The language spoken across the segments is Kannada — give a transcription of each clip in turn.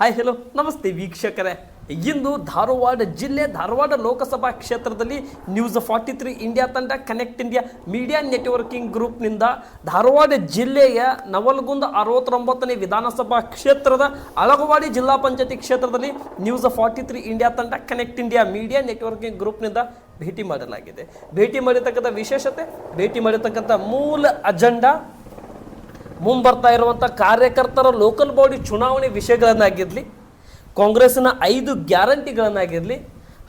ಹಾಯ್ ಹಲೋ ನಮಸ್ತೆ ವೀಕ್ಷಕರೇ. ಇಂದು ಧಾರವಾಡ ಜಿಲ್ಲೆ, ಧಾರವಾಡ ಲೋಕಸಭಾ ಕ್ಷೇತ್ರದಲ್ಲಿ ನ್ಯೂಸ್ ಫಾರ್ಟಿ ತ್ರೀ ಇಂಡಿಯಾ ತಂಡ ಕನೆಕ್ಟ್ ಇಂಡಿಯಾ ಮೀಡಿಯಾ ನೆಟ್ವರ್ಕಿಂಗ್ ಗ್ರೂಪ್ನಿಂದ ಧಾರವಾಡ ಜಿಲ್ಲೆಯ ನವಲಗುಂದ ಅರವತ್ತೊಂಬತ್ತನೇ ವಿಧಾನಸಭಾ ಕ್ಷೇತ್ರದ ಅಳಗವಾಡಿ ಜಿಲ್ಲಾ ಪಂಚಾಯತಿ ಕ್ಷೇತ್ರದಲ್ಲಿ ನ್ಯೂಸ್ ಫಾರ್ಟಿ ತ್ರೀ ಇಂಡಿಯಾ ತಂಡ ಕನೆಕ್ಟ್ ಇಂಡಿಯಾ ಮೀಡಿಯಾ ನೆಟ್ವರ್ಕಿಂಗ್ ಗ್ರೂಪ್ನಿಂದ ಭೇಟಿ ಮಾಡಲಾಗಿದೆ. ಭೇಟಿ ಮಾಡಿರ್ತಕ್ಕಂಥ ವಿಶೇಷತೆ, ಭೇಟಿ ಮಾಡಿರ್ತಕ್ಕಂಥ ಮೂಲ ಅಜೆಂಡಾ ಮುಂಬರ್ತಾ ಇರುವಂಥ ಕಾರ್ಯಕರ್ತರ ಲೋಕಲ್ ಬಾಡಿ ಚುನಾವಣೆ ವಿಷಯಗಳನ್ನಾಗಿರಲಿ ಕಾಂಗ್ರೆಸ್ನ ಐದು ಗ್ಯಾರಂಟಿಗಳನ್ನಾಗಿರಲಿ,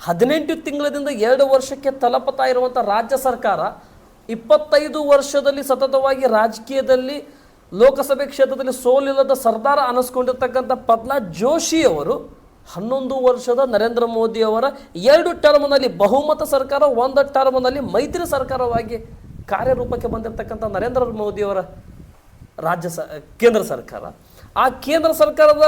ಹದಿನೆಂಟು ತಿಂಗಳದಿಂದ ಎರಡು ವರ್ಷಕ್ಕೆ ತಲುಪುತ್ತಾ ಇರುವಂಥ ರಾಜ್ಯ ಸರ್ಕಾರ ಇಪ್ಪತ್ತೈದು ವರ್ಷದಲ್ಲಿ ಸತತವಾಗಿ ರಾಜಕೀಯದಲ್ಲಿ, ಲೋಕಸಭೆ ಕ್ಷೇತ್ರದಲ್ಲಿ ಸೋಲಿಲ್ಲದ ಸರ್ದಾರ ಅನಿಸ್ಕೊಂಡಿರ್ತಕ್ಕಂಥ ಪ್ರಹ್ಲಾದ್ ಜೋಶಿ ಅವರು ಹನ್ನೊಂದು ವರ್ಷದ ನರೇಂದ್ರ ಮೋದಿಯವರ ಎರಡು ಟರ್ಮ್ನಲ್ಲಿ ಬಹುಮತ ಸರ್ಕಾರ, ಒಂದು ಟರ್ಮ್ನಲ್ಲಿ ಮೈತ್ರಿ ಸರ್ಕಾರವಾಗಿ ಕಾರ್ಯರೂಪಕ್ಕೆ ಬಂದಿರತಕ್ಕಂಥ ನರೇಂದ್ರ ಮೋದಿ ಅವರ ರಾಜ್ಯ ಸ, ಕೇಂದ್ರ ಸರ್ಕಾರ. ಆ ಕೇಂದ್ರ ಸರ್ಕಾರದ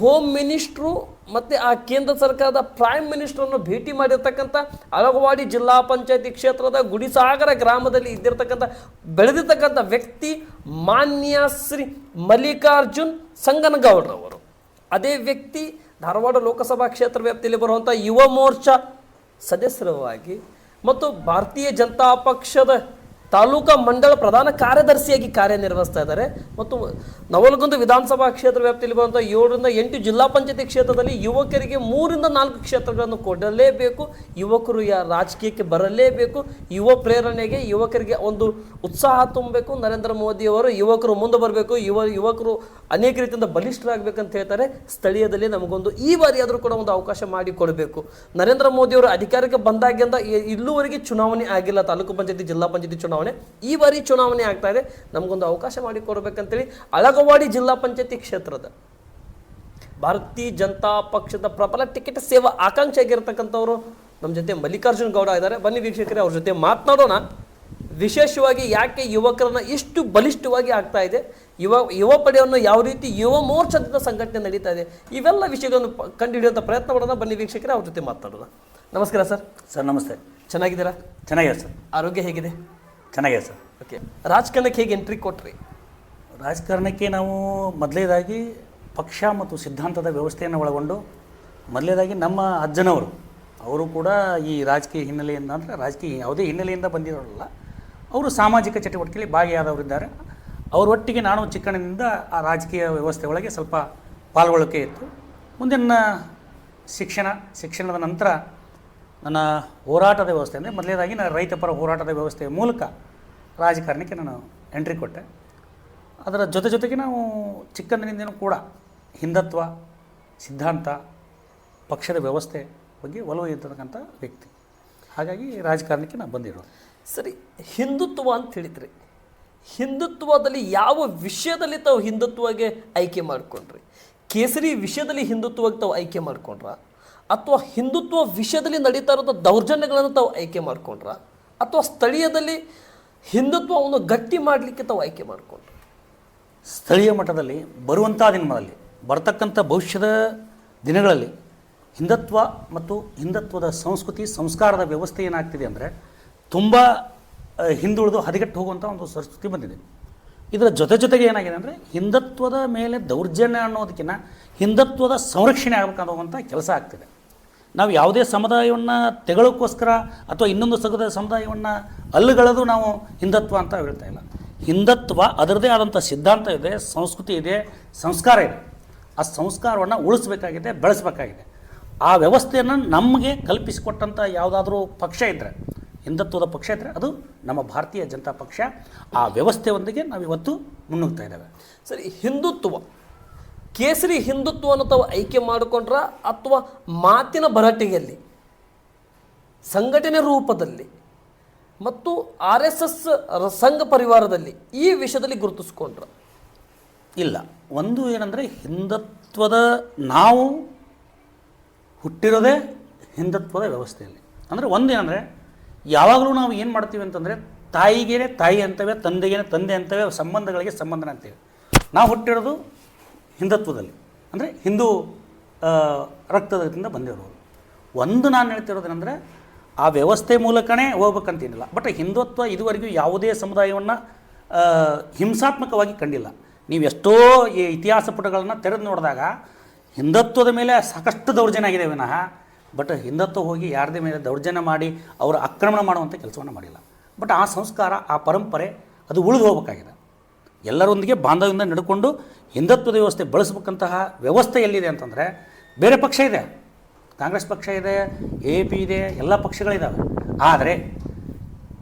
ಹೋಮ್ ಮಿನಿಸ್ಟ್ರು ಮತ್ತು ಆ ಕೇಂದ್ರ ಸರ್ಕಾರದ ಪ್ರೈಮ್ ಮಿನಿಸ್ಟ್ರನ್ನು ಭೇಟಿ ಮಾಡಿರ್ತಕ್ಕಂಥ ಅಳಗವಾಡಿ ಜಿಲ್ಲಾ ಪಂಚಾಯತಿ ಕ್ಷೇತ್ರದ ಗುಡಿಸಾಗರ ಗ್ರಾಮದಲ್ಲಿ ಇದ್ದಿರ್ತಕ್ಕಂಥ, ಬೆಳೆದಿರ್ತಕ್ಕಂಥ ವ್ಯಕ್ತಿ ಮಾನ್ಯ ಶ್ರೀ ಮಲ್ಲಿಕಾರ್ಜುನ್ ಸಂಗನಗೌಡ್ರವರು. ಅದೇ ವ್ಯಕ್ತಿ ಧಾರವಾಡ ಲೋಕಸಭಾ ಕ್ಷೇತ್ರ ವ್ಯಾಪ್ತಿಯಲ್ಲಿ ಬರುವಂಥ ಯುವ ಮೋರ್ಚಾ ಸದಸ್ಯರವಾಗಿ ಮತ್ತು ಭಾರತೀಯ ಜನತಾ ಪಕ್ಷದ ತಾಲೂಕಾ ಮಂಡಳ ಪ್ರಧಾನ ಕಾರ್ಯದರ್ಶಿಯಾಗಿ ಕಾರ್ಯನಿರ್ವಹಿಸ್ತಾ ಇದ್ದಾರೆ. ಮತ್ತು ನವಲಗುಂದ ವಿಧಾನಸಭಾ ಕ್ಷೇತ್ರ ವ್ಯಾಪ್ತಿಯಲ್ಲಿ ಬರುವಂಥ ಏಳರಿಂದ ಎಂಟು ಜಿಲ್ಲಾ ಪಂಚಾಯತಿ ಕ್ಷೇತ್ರದಲ್ಲಿ ಯುವಕರಿಗೆ ಮೂರಿಂದ ನಾಲ್ಕು ಕ್ಷೇತ್ರಗಳನ್ನು ಕೊಡಲೇಬೇಕು. ಯುವಕರು ಯಾ ರಾಜಕೀಯಕ್ಕೆ ಬರಲೇಬೇಕು. ಯುವ ಪ್ರೇರಣೆಗೆ ಯುವಕರಿಗೆ ಒಂದು ಉತ್ಸಾಹ ತುಂಬಬೇಕು. ನರೇಂದ್ರ ಮೋದಿಯವರು ಯುವಕರು ಮುಂದೆ ಬರಬೇಕು. ಯುವ ಯುವಕರು ಅನೇಕ ರೀತಿಯಿಂದ ಬಲಿಷ್ಠರಾಗಬೇಕಂತ ಹೇಳ್ತಾರೆ. ಸ್ಥಳೀಯದಲ್ಲಿ ನಮಗೊಂದು ಈ ಬಾರಿ ಆದರೂ ಕೂಡ ಒಂದು ಅವಕಾಶ ಮಾಡಿಕೊಡಬೇಕು. ನರೇಂದ್ರ ಮೋದಿಯವರು ಅಧಿಕಾರಕ್ಕೆ ಬಂದಾಗಿಂದ ಇಲ್ಲೂವರೆಗೆ ಚುನಾವಣೆ ಆಗಿಲ್ಲ. ತಾಲೂಕು ಪಂಚಾಯತಿ, ಜಿಲ್ಲಾ ಪಂಚಾಯತಿ ಚುನಾವಣೆ ಈ ಬಾರಿ ಚುನಾವಣೆ ಆಗ್ತಾ ಇದೆ. ನಮಗೊಂದು ಅವಕಾಶ ಮಾಡಿ ಕೊಡಬೇಕಂತೇಳಿ ಅಳಗವಾಡಿ ಜಿಲ್ಲಾ ಪಂಚಾಯತಿ ಕ್ಷೇತ್ರದ ಭಾರತೀಯ ಜನತಾ ಪಕ್ಷದ ಪ್ರಬಲ ಟಿಕೆಟ್ ಸೇವಾ ಆಕಾಂಕ್ಷಿ ಆಗಿರ್ತಕ್ಕಂಥವ್ರು ನಮ್ಮ ಜೊತೆ ಮಲ್ಲಿಕಾರ್ಜುನ್ ಗೌಡ ಇದ್ದಾರೆ. ಬನ್ನಿ ವೀಕ್ಷಕರೇ ಅವ್ರ ಜೊತೆ ಮಾತನಾಡೋಣ. ವಿಶೇಷವಾಗಿ ಯಾಕೆ ಯುವಕರನ್ನ ಇಷ್ಟು ಬಲಿಷ್ಠವಾಗಿ ಆಗ್ತಾ ಇದೆ? ಯುವ ಯುವ ಪಡೆಯನ್ನು ಯಾವ ರೀತಿ ಯುವ ಮೋರ್ಚಾದಿಂದ ಸಂಘಟನೆ ನಡೀತಾ ಇದೆ? ಇವೆಲ್ಲ ವಿಷಯಗಳನ್ನು ಕಂಡುಹಿಡಿಯುವಂತ ಕಂಡುಹಿಡಿಯುವಂಥ ಪ್ರಯತ್ನ ಮಾಡೋಣ. ಬನ್ನಿ ವೀಕ್ಷಕರೇ ಅವ್ರ ಜೊತೆ ಮಾತನಾಡೋಣ. ನಮಸ್ಕಾರ ಸರ್. ಸರ್ ನಮಸ್ತೆ. ಚೆನ್ನಾಗಿದ್ದೀರಾ? ಚೆನ್ನಾಗಿದೆ ಸರ್. ಆರೋಗ್ಯ ಹೇಗಿದೆ? ಚೆನ್ನಾಗಿದೆ ಸರ್. ಓಕೆ. ರಾಜಕಾರಣಕ್ಕೆ ಹೇಗೆ ಎಂಟ್ರಿ ಕೊಟ್ರಿ? ರಾಜಕಾರಣಕ್ಕೆ ನಾವು ಮೊದಲೇದಾಗಿ ಪಕ್ಷ ಮತ್ತು ಸಿದ್ಧಾಂತದ ವ್ಯವಸ್ಥೆಯನ್ನು ಒಳಗೊಂಡು, ಮೊದಲೇದಾಗಿ ನಮ್ಮ ಅಜ್ಜನವರು, ಅವರು ಕೂಡ ಈ ರಾಜಕೀಯ ಹಿನ್ನೆಲೆಯಿಂದ ಅಂದರೆ ರಾಜಕೀಯ ಯಾವುದೇ ಹಿನ್ನೆಲೆಯಿಂದ ಬಂದಿರೋರಲ್ಲ, ಅವರು ಸಾಮಾಜಿಕ ಚಟುವಟಿಕೆಯಲ್ಲಿ ಭಾಗಿಯಾದವರಿದ್ದಾರೆ ಅವರೊಟ್ಟಿಗೆ ನಾನು ಚಿಕ್ಕಣ್ಣಿನಿಂದ ಆ ರಾಜಕೀಯ ವ್ಯವಸ್ಥೆ ಒಳಗೆ ಸ್ವಲ್ಪ ಪಾಲ್ಗೊಳ್ಳೋಕೆ ಇತ್ತು. ಮುಂದೆ ನನ್ನ ಶಿಕ್ಷಣ, ಶಿಕ್ಷಣದ ನಂತರ ನನ್ನ ಹೋರಾಟದ ವ್ಯವಸ್ಥೆ ಅಂದರೆ ಮೊದಲನೇದಾಗಿ ನಾನು ರೈತಪರ ಹೋರಾಟದ ವ್ಯವಸ್ಥೆಯ ಮೂಲಕ ರಾಜಕಾರಣಕ್ಕೆ ನಾನು ಎಂಟ್ರಿ ಕೊಟ್ಟೆ. ಅದರ ಜೊತೆ ಜೊತೆಗೆ ನಾವು ಚಿಕ್ಕಂದಿನಿಂದನೂ ಕೂಡ ಹಿಂದುತ್ವ, ಸಿದ್ಧಾಂತ, ಪಕ್ಷದ ವ್ಯವಸ್ಥೆ ಬಗ್ಗೆ ಒಲವು ಇರ್ತಕ್ಕಂಥ ವ್ಯಕ್ತಿ. ಹಾಗಾಗಿ ರಾಜಕಾರಣಕ್ಕೆ ನಾನು ಬಂದಿರೋದು. ಸರಿ, ಹಿಂದುತ್ವ ಅಂತ ಹೇಳಿದ್ರಿ. ಹಿಂದುತ್ವದಲ್ಲಿ ಯಾವ ವಿಷಯದಲ್ಲಿ ತಾವು ಹಿಂದುತ್ವಗೆ ಆಯ್ಕೆ ಮಾಡಿಕೊಂಡ್ರಿ? ಕೇಸರಿ ವಿಷಯದಲ್ಲಿ ಹಿಂದುತ್ವಕ್ಕೆ ತಾವು ಆಯ್ಕೆ ಮಾಡಿಕೊಂಡ್ರ? ಅಥವಾ ಹಿಂದುತ್ವ ವಿಷಯದಲ್ಲಿ ನಡೀತಾ ಇರೋಂಥ ದೌರ್ಜನ್ಯಗಳನ್ನು ತಾವು ಆಯ್ಕೆ ಮಾಡಿಕೊಂಡ್ರ? ಅಥವಾ ಸ್ಥಳೀಯದಲ್ಲಿ ಹಿಂದುತ್ವವನ್ನು ಗಟ್ಟಿ ಮಾಡಲಿಕ್ಕೆ ತಾವು ಆಯ್ಕೆ ಮಾಡ್ಕೊಂಡ್ರ? ಸ್ಥಳೀಯ ಮಟ್ಟದಲ್ಲಿ ಬರುವಂಥ ದಿನಗಳಲ್ಲಿ ಬರ್ತಕ್ಕಂಥ ಭವಿಷ್ಯದ ದಿನಗಳಲ್ಲಿ ಹಿಂದತ್ವ ಮತ್ತು ಹಿಂದತ್ವದ ಸಂಸ್ಕೃತಿ, ಸಂಸ್ಕಾರದ ವ್ಯವಸ್ಥೆ ಏನಾಗ್ತಿದೆ ಅಂದರೆ ತುಂಬ ಹಿಂದುಳಿದು ಹದಗೆಟ್ಟು ಹೋಗುವಂಥ ಒಂದು ಸಂಸ್ಕೃತಿ ಬಂದಿದೆ. ಇದರ ಜೊತೆ ಜೊತೆಗೆ ಏನಾಗಿದೆ ಅಂದರೆ ಹಿಂದತ್ವದ ಮೇಲೆ ದೌರ್ಜನ್ಯ ಅನ್ನೋದಕ್ಕಿಂತ ಹಿಂದತ್ವದ ಸಂರಕ್ಷಣೆ ಆಗಬೇಕನ್ನುವಂಥ ಕೆಲಸ ಆಗ್ತಿದೆ. ನಾವು ಯಾವುದೇ ಸಮುದಾಯವನ್ನು ತೆಗಳೋಕ್ಕೋಸ್ಕರ ಅಥವಾ ಇನ್ನೊಂದು ಸಗದ ಸಮುದಾಯವನ್ನು ಅಲ್ಲುಗಳದು ನಾವು ಹಿಂದತ್ವ ಅಂತ ಹೇಳ್ತಾ ಇಲ್ಲ. ಹಿಂದುತ್ವ ಅದರದೇ ಆದಂಥ ಸಿದ್ಧಾಂತ ಇದೆ, ಸಂಸ್ಕೃತಿ ಇದೆ, ಸಂಸ್ಕಾರ ಇದೆ. ಆ ಸಂಸ್ಕಾರವನ್ನು ಉಳಿಸ್ಬೇಕಾಗಿದೆ, ಬೆಳೆಸಬೇಕಾಗಿದೆ. ಆ ವ್ಯವಸ್ಥೆಯನ್ನು ನಮಗೆ ಕಲ್ಪಿಸಿಕೊಟ್ಟಂಥ ಯಾವುದಾದ್ರೂ ಪಕ್ಷ ಇದ್ದರೆ ಹಿಂದುತ್ವದ ಪಕ್ಷ ಇದ್ದರೆ ಅದು ನಮ್ಮ ಭಾರತೀಯ ಜನತಾ ಪಕ್ಷ. ಆ ವ್ಯವಸ್ಥೆಯೊಂದಿಗೆ ನಾವು ಇವತ್ತು ಮುನ್ನುಗ್ತಾ ಇದ್ದೇವೆ. ಸರಿ, ಹಿಂದುತ್ವ. ಕೇಸರಿ ಹಿಂದುತ್ವವನ್ನು ತಾವು ಆಯ್ಕೆ ಮಾಡಿಕೊಂಡ್ರ ಅಥವಾ ಮಾತಿನ ಭರಾಟೆಯಲ್ಲಿ, ಸಂಘಟನೆ ರೂಪದಲ್ಲಿ ಮತ್ತು ಆರ್ ಎಸ್ ಎಸ್ ಸಂಘ ಪರಿವಾರದಲ್ಲಿ ಈ ವಿಷಯದಲ್ಲಿ ಗುರುತಿಸ್ಕೊಂಡ್ರು. ಇಲ್ಲ, ಒಂದು ಏನಂದರೆ ಹಿಂದುತ್ವದ ನಾವು ಹುಟ್ಟಿರೋದೇ ಹಿಂದುತ್ವದ ವ್ಯವಸ್ಥೆಯಲ್ಲಿ. ಅಂದರೆ ಒಂದೇನೆಂದರೆ ಯಾವಾಗಲೂ ನಾವು ಏನು ಮಾಡ್ತೀವಿ ಅಂತಂದರೆ ತಾಯಿಗೇನೆ ತಾಯಿ ಅಂತವೆ, ತಂದೆಗೇನೆ ತಂದೆ ಅಂತವೆ, ಸಂಬಂಧಗಳಿಗೆ ಸಂಬಂಧನ ಅಂತೇವೆ. ನಾವು ಹುಟ್ಟಿರೋದು ಹಿಂದುತ್ವದಲ್ಲಿ. ಅಂದರೆ ಹಿಂದೂ ರಕ್ತದಿಂದ ಬಂದಿರೋದು. ಒಂದು ನಾನು ಹೇಳ್ತಿರೋದೇನೆಂದರೆ ಆ ವ್ಯವಸ್ಥೆ ಮೂಲಕನೇ ಹೋಗ್ಬೇಕಂತೇನಿಲ್ಲ ಬಟ್ ಹಿಂದುತ್ವ ಇದುವರೆಗೂ ಯಾವುದೇ ಸಮುದಾಯವನ್ನು ಹಿಂಸಾತ್ಮಕವಾಗಿ ಕಂಡಿಲ್ಲ. ನೀವು ಎಷ್ಟೋ ಈ ಇತಿಹಾಸ ಪುಟಗಳನ್ನು ತೆರೆದು ನೋಡಿದಾಗ ಹಿಂದುತ್ವದ ಮೇಲೆ ಸಾಕಷ್ಟು ದೌರ್ಜನ್ಯ ಆಗಿದೆ ವಿನಃ. ಬಟ್ ಹಿಂದುತ್ವ ಹೋಗಿ ಯಾರದೇ ಮೇಲೆ ದೌರ್ಜನ್ಯ ಮಾಡಿ ಅವರು ಆಕ್ರಮಣ ಮಾಡುವಂಥ ಕೆಲಸವನ್ನು ಮಾಡಿಲ್ಲ. ಬಟ್ ಆ ಸಂಸ್ಕಾರ, ಆ ಪರಂಪರೆ ಅದು ಉಳಿದು ಹೋಗಬೇಕಾಗಿದೆ. ಎಲ್ಲರೊಂದಿಗೆ ಬಾಂಧವ್ಯದಿಂದ ನಡ್ಕೊಂಡು ಹಿಂದುತ್ವದ ವ್ಯವಸ್ಥೆ ಬಳಸಬೇಕಂತಹ ವ್ಯವಸ್ಥೆ ಎಲ್ಲಿದೆ ಅಂತಂದರೆ ಬೇರೆ ಪಕ್ಷ ಇದೆ. ಕಾಂಗ್ರೆಸ್ ಪಕ್ಷ ಇದೆ ಎ ಪಿ ಇದೆ ಎಲ್ಲ ಪಕ್ಷಗಳಿದ್ದಾವೆ ಆದರೆ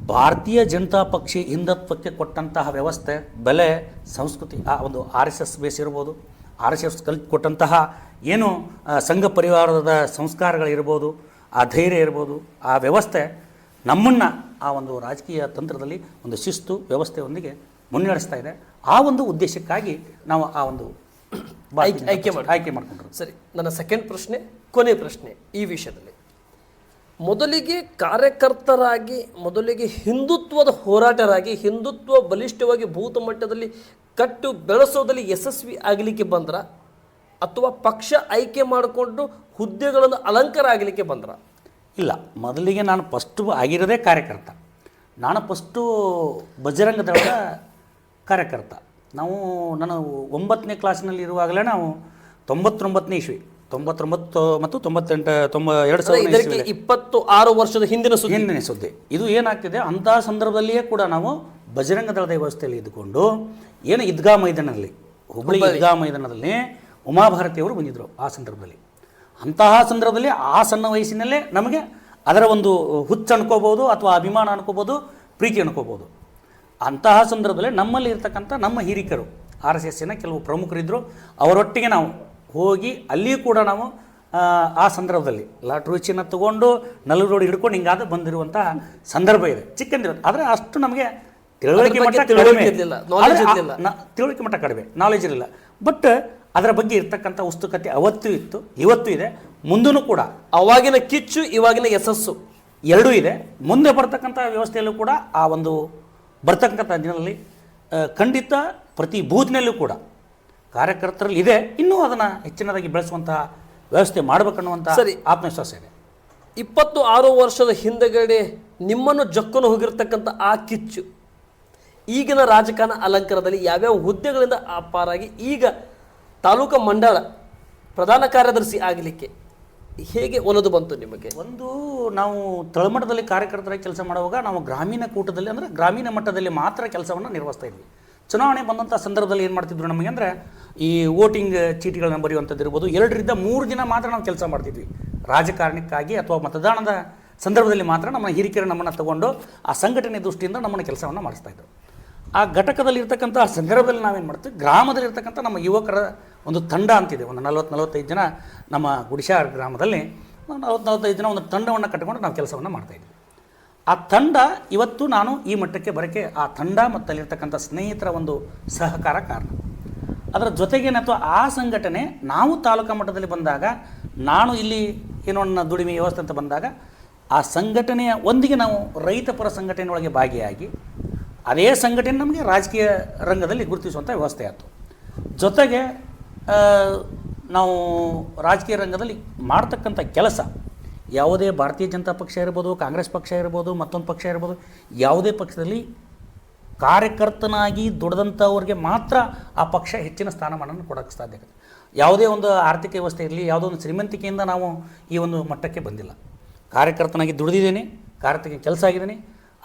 ಭಾರತೀಯ ಜನತಾ ಪಕ್ಷ ಹಿಂದುತ್ವಕ್ಕೆ ಕೊಟ್ಟಂತಹ ವ್ಯವಸ್ಥೆ ಬೆಲೆ ಸಂಸ್ಕೃತಿ ಆ ಒಂದು ಆರ್ ಎಸ್ ಎಸ್ ಬೇಸ್ ಇರ್ಬೋದು ಆರ್ ಎಸ್ ಎಸ್ ಕಲ್ ಕೊಟ್ಟಂತಹ ಏನು ಸಂಘ ಪರಿವಾರದ ಸಂಸ್ಕಾರಗಳಿರ್ಬೋದು ಆ ಧೈರ್ಯ ಇರ್ಬೋದು ಆ ವ್ಯವಸ್ಥೆ ನಮ್ಮನ್ನು ಆ ಒಂದು ರಾಜಕೀಯ ತಂತ್ರದಲ್ಲಿ ಒಂದು ಶಿಸ್ತು ವ್ಯವಸ್ಥೆಯೊಂದಿಗೆ ಮುನ್ನಡೆಸ್ತಾ ಇದೆ. ಆ ಒಂದು ಉದ್ದೇಶಕ್ಕಾಗಿ ನಾವು ಆ ಒಂದು ಆಯ್ಕೆ- ಆಯ್ಕೆ ಮಾಡಿ. ಆಯ್ಕೆ ಮಾಡಿಕೊಂಡ್ರು. ಸರಿ ನನ್ನ ಸೆಕೆಂಡ್ ಪ್ರಶ್ನೆ. ಕೊನೆ ಪ್ರಶ್ನೆ ಈ ವಿಷಯದಲ್ಲಿ. ಮೊದಲಿಗೆ ಕಾರ್ಯಕರ್ತರಾಗಿ, ಮೊದಲಿಗೆ ಹಿಂದುತ್ವದ ಹೋರಾಟರಾಗಿ, ಹಿಂದುತ್ವ ಬಲಿಷ್ಠವಾಗಿ ಭೂತ ಮಟ್ಟದಲ್ಲಿ ಕಟ್ಟು ಬೆಳೆಸೋದಲ್ಲಿ ಯಶಸ್ವಿ ಆಗಲಿಕ್ಕೆ ಬಂದ್ರ ಅಥವಾ ಪಕ್ಷ ಆಯ್ಕೆ ಮಾಡಿಕೊಂಡು ಹುದ್ದೆಗಳನ್ನು ಅಲಂಕಾರ ಆಗಲಿಕ್ಕೆ ಬಂದ್ರ? ಇಲ್ಲ, ಮೊದಲಿಗೆ ನಾನು ಫಸ್ಟು ಆಗಿರೋದೇ ಕಾರ್ಯಕರ್ತ. ನಾನು ಫಸ್ಟು ಬಜರಂಗದವರ ಕಾರ್ಯಕರ್ತ. ನಾವು, ನಾನು ಒಂಬತ್ತನೇ ಕ್ಲಾಸಿನಲ್ಲಿ ಇರುವಾಗಲೇ ನಾವು ತೊಂಬತ್ತೊಂಬತ್ತನೇ ಇಸ್ವಿ. ತೊಂಬತ್ತೊಂಬತ್ತು ಮತ್ತು ತೊಂಬತ್ತೆಂಟು ತೊಂಬ ಎರಡು ಸಾವಿರದ ಇದಕ್ಕೆ ಇಪ್ಪತ್ತು ಆರು ವರ್ಷದ ಹಿಂದಿನ ಸುದ್ದಿ. ಹಿಂದಿನ ಸುದ್ದಿ. ಇದು ಏನಾಗ್ತಿದೆ? ಅಂತಹ ಸಂದರ್ಭದಲ್ಲಿಯೇ ಕೂಡ ನಾವು ಬಜರಂಗ ದಳದ ವ್ಯವಸ್ಥೆಯಲ್ಲಿ ಇದ್ದುಕೊಂಡು ಏನು ಈದ್ಗಾ ಮೈದಾನದಲ್ಲಿ ಹುಬ್ಬಳ್ಳಿ. ಈದ್ಗಾ ಮೈದಾನದಲ್ಲಿ ಉಮಾಭಾರತಿಯವರು ಬಂದಿದ್ದರು ಆ ಸಂದರ್ಭದಲ್ಲಿ. ಅಂತಹ ಸಂದರ್ಭದಲ್ಲಿ ಆ ಸಣ್ಣ ವಯಸ್ಸಿನಲ್ಲೇ ನಮಗೆ ಅದರ ಒಂದು ಹುಚ್ಚು ಅನ್ಕೋಬೋದು ಅಥವಾ ಅಭಿಮಾನ ಅನ್ಕೋಬೋದು ಪ್ರೀತಿ ಅನ್ಕೋಬೋದು ಅಂತಹ ಸಂದರ್ಭದಲ್ಲಿ ನಮ್ಮಲ್ಲಿ ಇರ್ತಕ್ಕಂಥ ನಮ್ಮ ಹಿರಿಕರು ಆರ್ ಎಸ್ ಎಸ್ಸಿನ ಕೆಲವು ಪ್ರಮುಖರಿದ್ದರು ಅವರೊಟ್ಟಿಗೆ ನಾವು ಹೋಗಿ ಅಲ್ಲಿ ಕೂಡ ನಾವು ಆ, ಸಂದರ್ಭದಲ್ಲಿ ಲಾಟ್ರಿ ರುಚಿನ ತಗೊಂಡು ನಲ್ಲು ರೋಡ್ ಹಿಡ್ಕೊಂಡು ಹಿಂಗಾದ ಬಂದಿರುವಂಥ ಸಂದರ್ಭ ಇದೆ. ಚಿಕ್ಕಂದಿರೋದು. ಆದರೆ ಅಷ್ಟು ನಮಗೆ ತಿಳುವಳಿಕೆ ಮಟ್ಟ ಕಡಿಮೆ. ತಿಳುವಳಿಕೆ ಮಟ್ಟ ಕಡಿಮೆ. ನಾಲೆಜ್ ಇರಲಿಲ್ಲ. ಬಟ್ ಅದರ ಬಗ್ಗೆ ಇರ್ತಕ್ಕಂಥ ಉಸ್ತುಕತೆ ಅವತ್ತು ಇತ್ತು ಇವತ್ತು ಇದೆ. ಮುಂದೂ ಕೂಡ ಅವಾಗಿನ ಕಿಚ್ಚು ಇವಾಗಿನ ಯಶಸ್ಸು. ಎರಡೂ ಇದೆ. ಮುಂದೆ ಬರ್ತಕ್ಕಂಥ ವ್ಯವಸ್ಥೆಯಲ್ಲೂ ಕೂಡ ಆ ಒಂದು ಬರ್ತಕ್ಕಂಥ ದಿನದಲ್ಲಿ ಖಂಡಿತ ಪ್ರತಿ ಬೂತ್ನಲ್ಲೂ ಕೂಡ ಕಾರ್ಯಕರ್ತರಲ್ಲಿ ಇದೆ ಇನ್ನೂ ಅದನ್ನು ಹೆಚ್ಚಿನದಾಗಿ ಬೆಳೆಸುವಂತಹ ವ್ಯವಸ್ಥೆ ಮಾಡಬೇಕನ್ನುವಂಥ ಸರಿ. ಆತ್ಮವಿಶ್ವಾಸ ಇದೆ. ಇಪ್ಪತ್ತು ಆರು ವರ್ಷದ ಹಿಂದೆಗಡೆ ನಿಮ್ಮನ್ನು ಜಕ್ಕನ್ನು ಹೋಗಿರ್ತಕ್ಕಂಥ ಆ ಕಿಚ್ಚು ಈಗಿನ ರಾಜಕಾರಣ ಅಲಂಕಾರದಲ್ಲಿ ಯಾವ್ಯಾವ ಹುದ್ದೆಗಳಿಂದ ಅಪಾರಾಗಿ ಈಗ ತಾಲೂಕು ಮಂಡಳ ಪ್ರಧಾನ ಕಾರ್ಯದರ್ಶಿ ಆಗಲಿಕ್ಕೆ ಹೇಗೆ ಒಲದು ಬಂತು ನಿಮಗೆ? ಒಂದು ನಾವು ತಳಮಟ್ಟದಲ್ಲಿ ಕಾರ್ಯಕರ್ತರಾಗಿ ಕೆಲಸ ಮಾಡುವಾಗ ನಾವು ಗ್ರಾಮೀಣ ಕೂಟದಲ್ಲಿ ಅಂದರೆ ಗ್ರಾಮೀಣ ಮಟ್ಟದಲ್ಲಿ ಮಾತ್ರ ಕೆಲಸವನ್ನು ನಿರ್ವಹಿಸ್ತಾ ಇದ್ವಿ. ಚುನಾವಣೆ ಬಂದಂಥ ಸಂದರ್ಭದಲ್ಲಿ ಏನು ಮಾಡ್ತಿದ್ರು ನಮಗೆ ಅಂದರೆ, ಈ ವೋಟಿಂಗ್ ಚೀಟಿಗಳನ್ನ ಬರೆಯುವಂಥದ್ದು ಇರ್ಬೋದು, ಎರಡರಿಂದ ಮೂರು ದಿನ ಮಾತ್ರ ನಾವು ಕೆಲಸ ಮಾಡ್ತಿದ್ವಿ. ರಾಜಕಾರಣಕ್ಕಾಗಿ ಅಥವಾ ಮತದಾನದ ಸಂದರ್ಭದಲ್ಲಿ ಮಾತ್ರ ನಮ್ಮ ಹಿರಿಕರು ನಮ್ಮನ್ನು ತಗೊಂಡು ಆ ಸಂಘಟನೆ ದೃಷ್ಟಿಯಿಂದ ನಮ್ಮನ್ನು ಕೆಲಸವನ್ನು ಮಾಡಿಸ್ತಾ ಇದ್ರು. ಆ ಘಟಕದಲ್ಲಿ ಇರ್ತಕ್ಕಂಥ ಸಂದರ್ಭದಲ್ಲಿ ನಾವೇನು ಮಾಡ್ತೀವಿ, ಗ್ರಾಮದಲ್ಲಿ ಇರ್ತಕ್ಕಂಥ ನಮ್ಮ ಯುವಕರ ಒಂದು ತಂಡ ಅಂತಿದೆ. ಒಂದು ನಲ್ವತ್ತು ನಲವತ್ತೈದು ಜನ ನಮ್ಮ ಗುಡಿಶಾರ್ ಗ್ರಾಮದಲ್ಲಿ ನಲವತ್ತು ನಲವತ್ತೈದು ಜನ ಒಂದು ತಂಡವನ್ನು ಕಟ್ಟಿಕೊಂಡು ನಾವು ಕೆಲಸವನ್ನು ಮಾಡ್ತಾಯಿದ್ವಿ ಆ ತಂಡ ಇವತ್ತು ನಾನು ಈ ಮಟ್ಟಕ್ಕೆ ಬರೋಕ್ಕೆ ಆ ತಂಡ ಮತ್ತು ಅಲ್ಲಿರ್ತಕ್ಕಂಥ ಸ್ನೇಹಿತರ ಒಂದು ಸಹಕಾರ ಕಾರಣ. ಅದರ ಜೊತೆಗೇನತ್ತು ಆ ಸಂಘಟನೆ ನಾವು ತಾಲೂಕಾ ಮಟ್ಟದಲ್ಲಿ ಬಂದಾಗ, ನಾನು ಇಲ್ಲಿ ಏನೋ ನನ್ನ ದುಡಿಮೆ ವ್ಯವಸ್ಥೆ ಅಂತ ಬಂದಾಗ, ಆ ಸಂಘಟನೆಯ ಒಂದಿಗೆ ನಾವು ರೈತ ಪರ ಸಂಘಟನೆಯೊಳಗೆ ಭಾಗಿಯಾಗಿ, ಅದೇ ಸಂಘಟನೆ ನಮಗೆ ರಾಜಕೀಯ ರಂಗದಲ್ಲಿ ಗುರುತಿಸುವಂಥ ವ್ಯವಸ್ಥೆ ಆಯಿತು. ಜೊತೆಗೆ ನಾವು ರಾಜಕೀಯ ರಂಗದಲ್ಲಿ ಮಾಡ್ತಕ್ಕಂಥ ಕೆಲಸ ಯಾವುದೇ ಭಾರತೀಯ ಜನತಾ ಪಕ್ಷ ಇರ್ಬೋದು, ಕಾಂಗ್ರೆಸ್ ಪಕ್ಷ ಇರ್ಬೋದು, ಮತ್ತೊಂದು ಪಕ್ಷ ಇರ್ಬೋದು, ಯಾವುದೇ ಪಕ್ಷದಲ್ಲಿ ಕಾರ್ಯಕರ್ತನಾಗಿ ದುಡ್ದಂಥವ್ರಿಗೆ ಮಾತ್ರ ಆ ಪಕ್ಷ ಹೆಚ್ಚಿನ ಸ್ಥಾನಮಾನವನ್ನು ಕೊಡೋಕ್ಕೆ ಸಾಧ್ಯ ಆಗುತ್ತೆ. ಯಾವುದೇ ಒಂದು ಆರ್ಥಿಕ ವ್ಯವಸ್ಥೆ ಇರಲಿ, ಯಾವುದೋ ಒಂದು ಶ್ರೀಮಂತಿಕೆಯಿಂದ ನಾವು ಈ ಒಂದು ಮಟ್ಟಕ್ಕೆ ಬಂದಿಲ್ಲ. ಕಾರ್ಯಕರ್ತನಾಗಿ ದುಡಿದಿದ್ದೀನಿ ಕಾರ್ಯಕ್ಕೆ ಕೆಲಸ ಆಗಿದ್ದೀನಿ,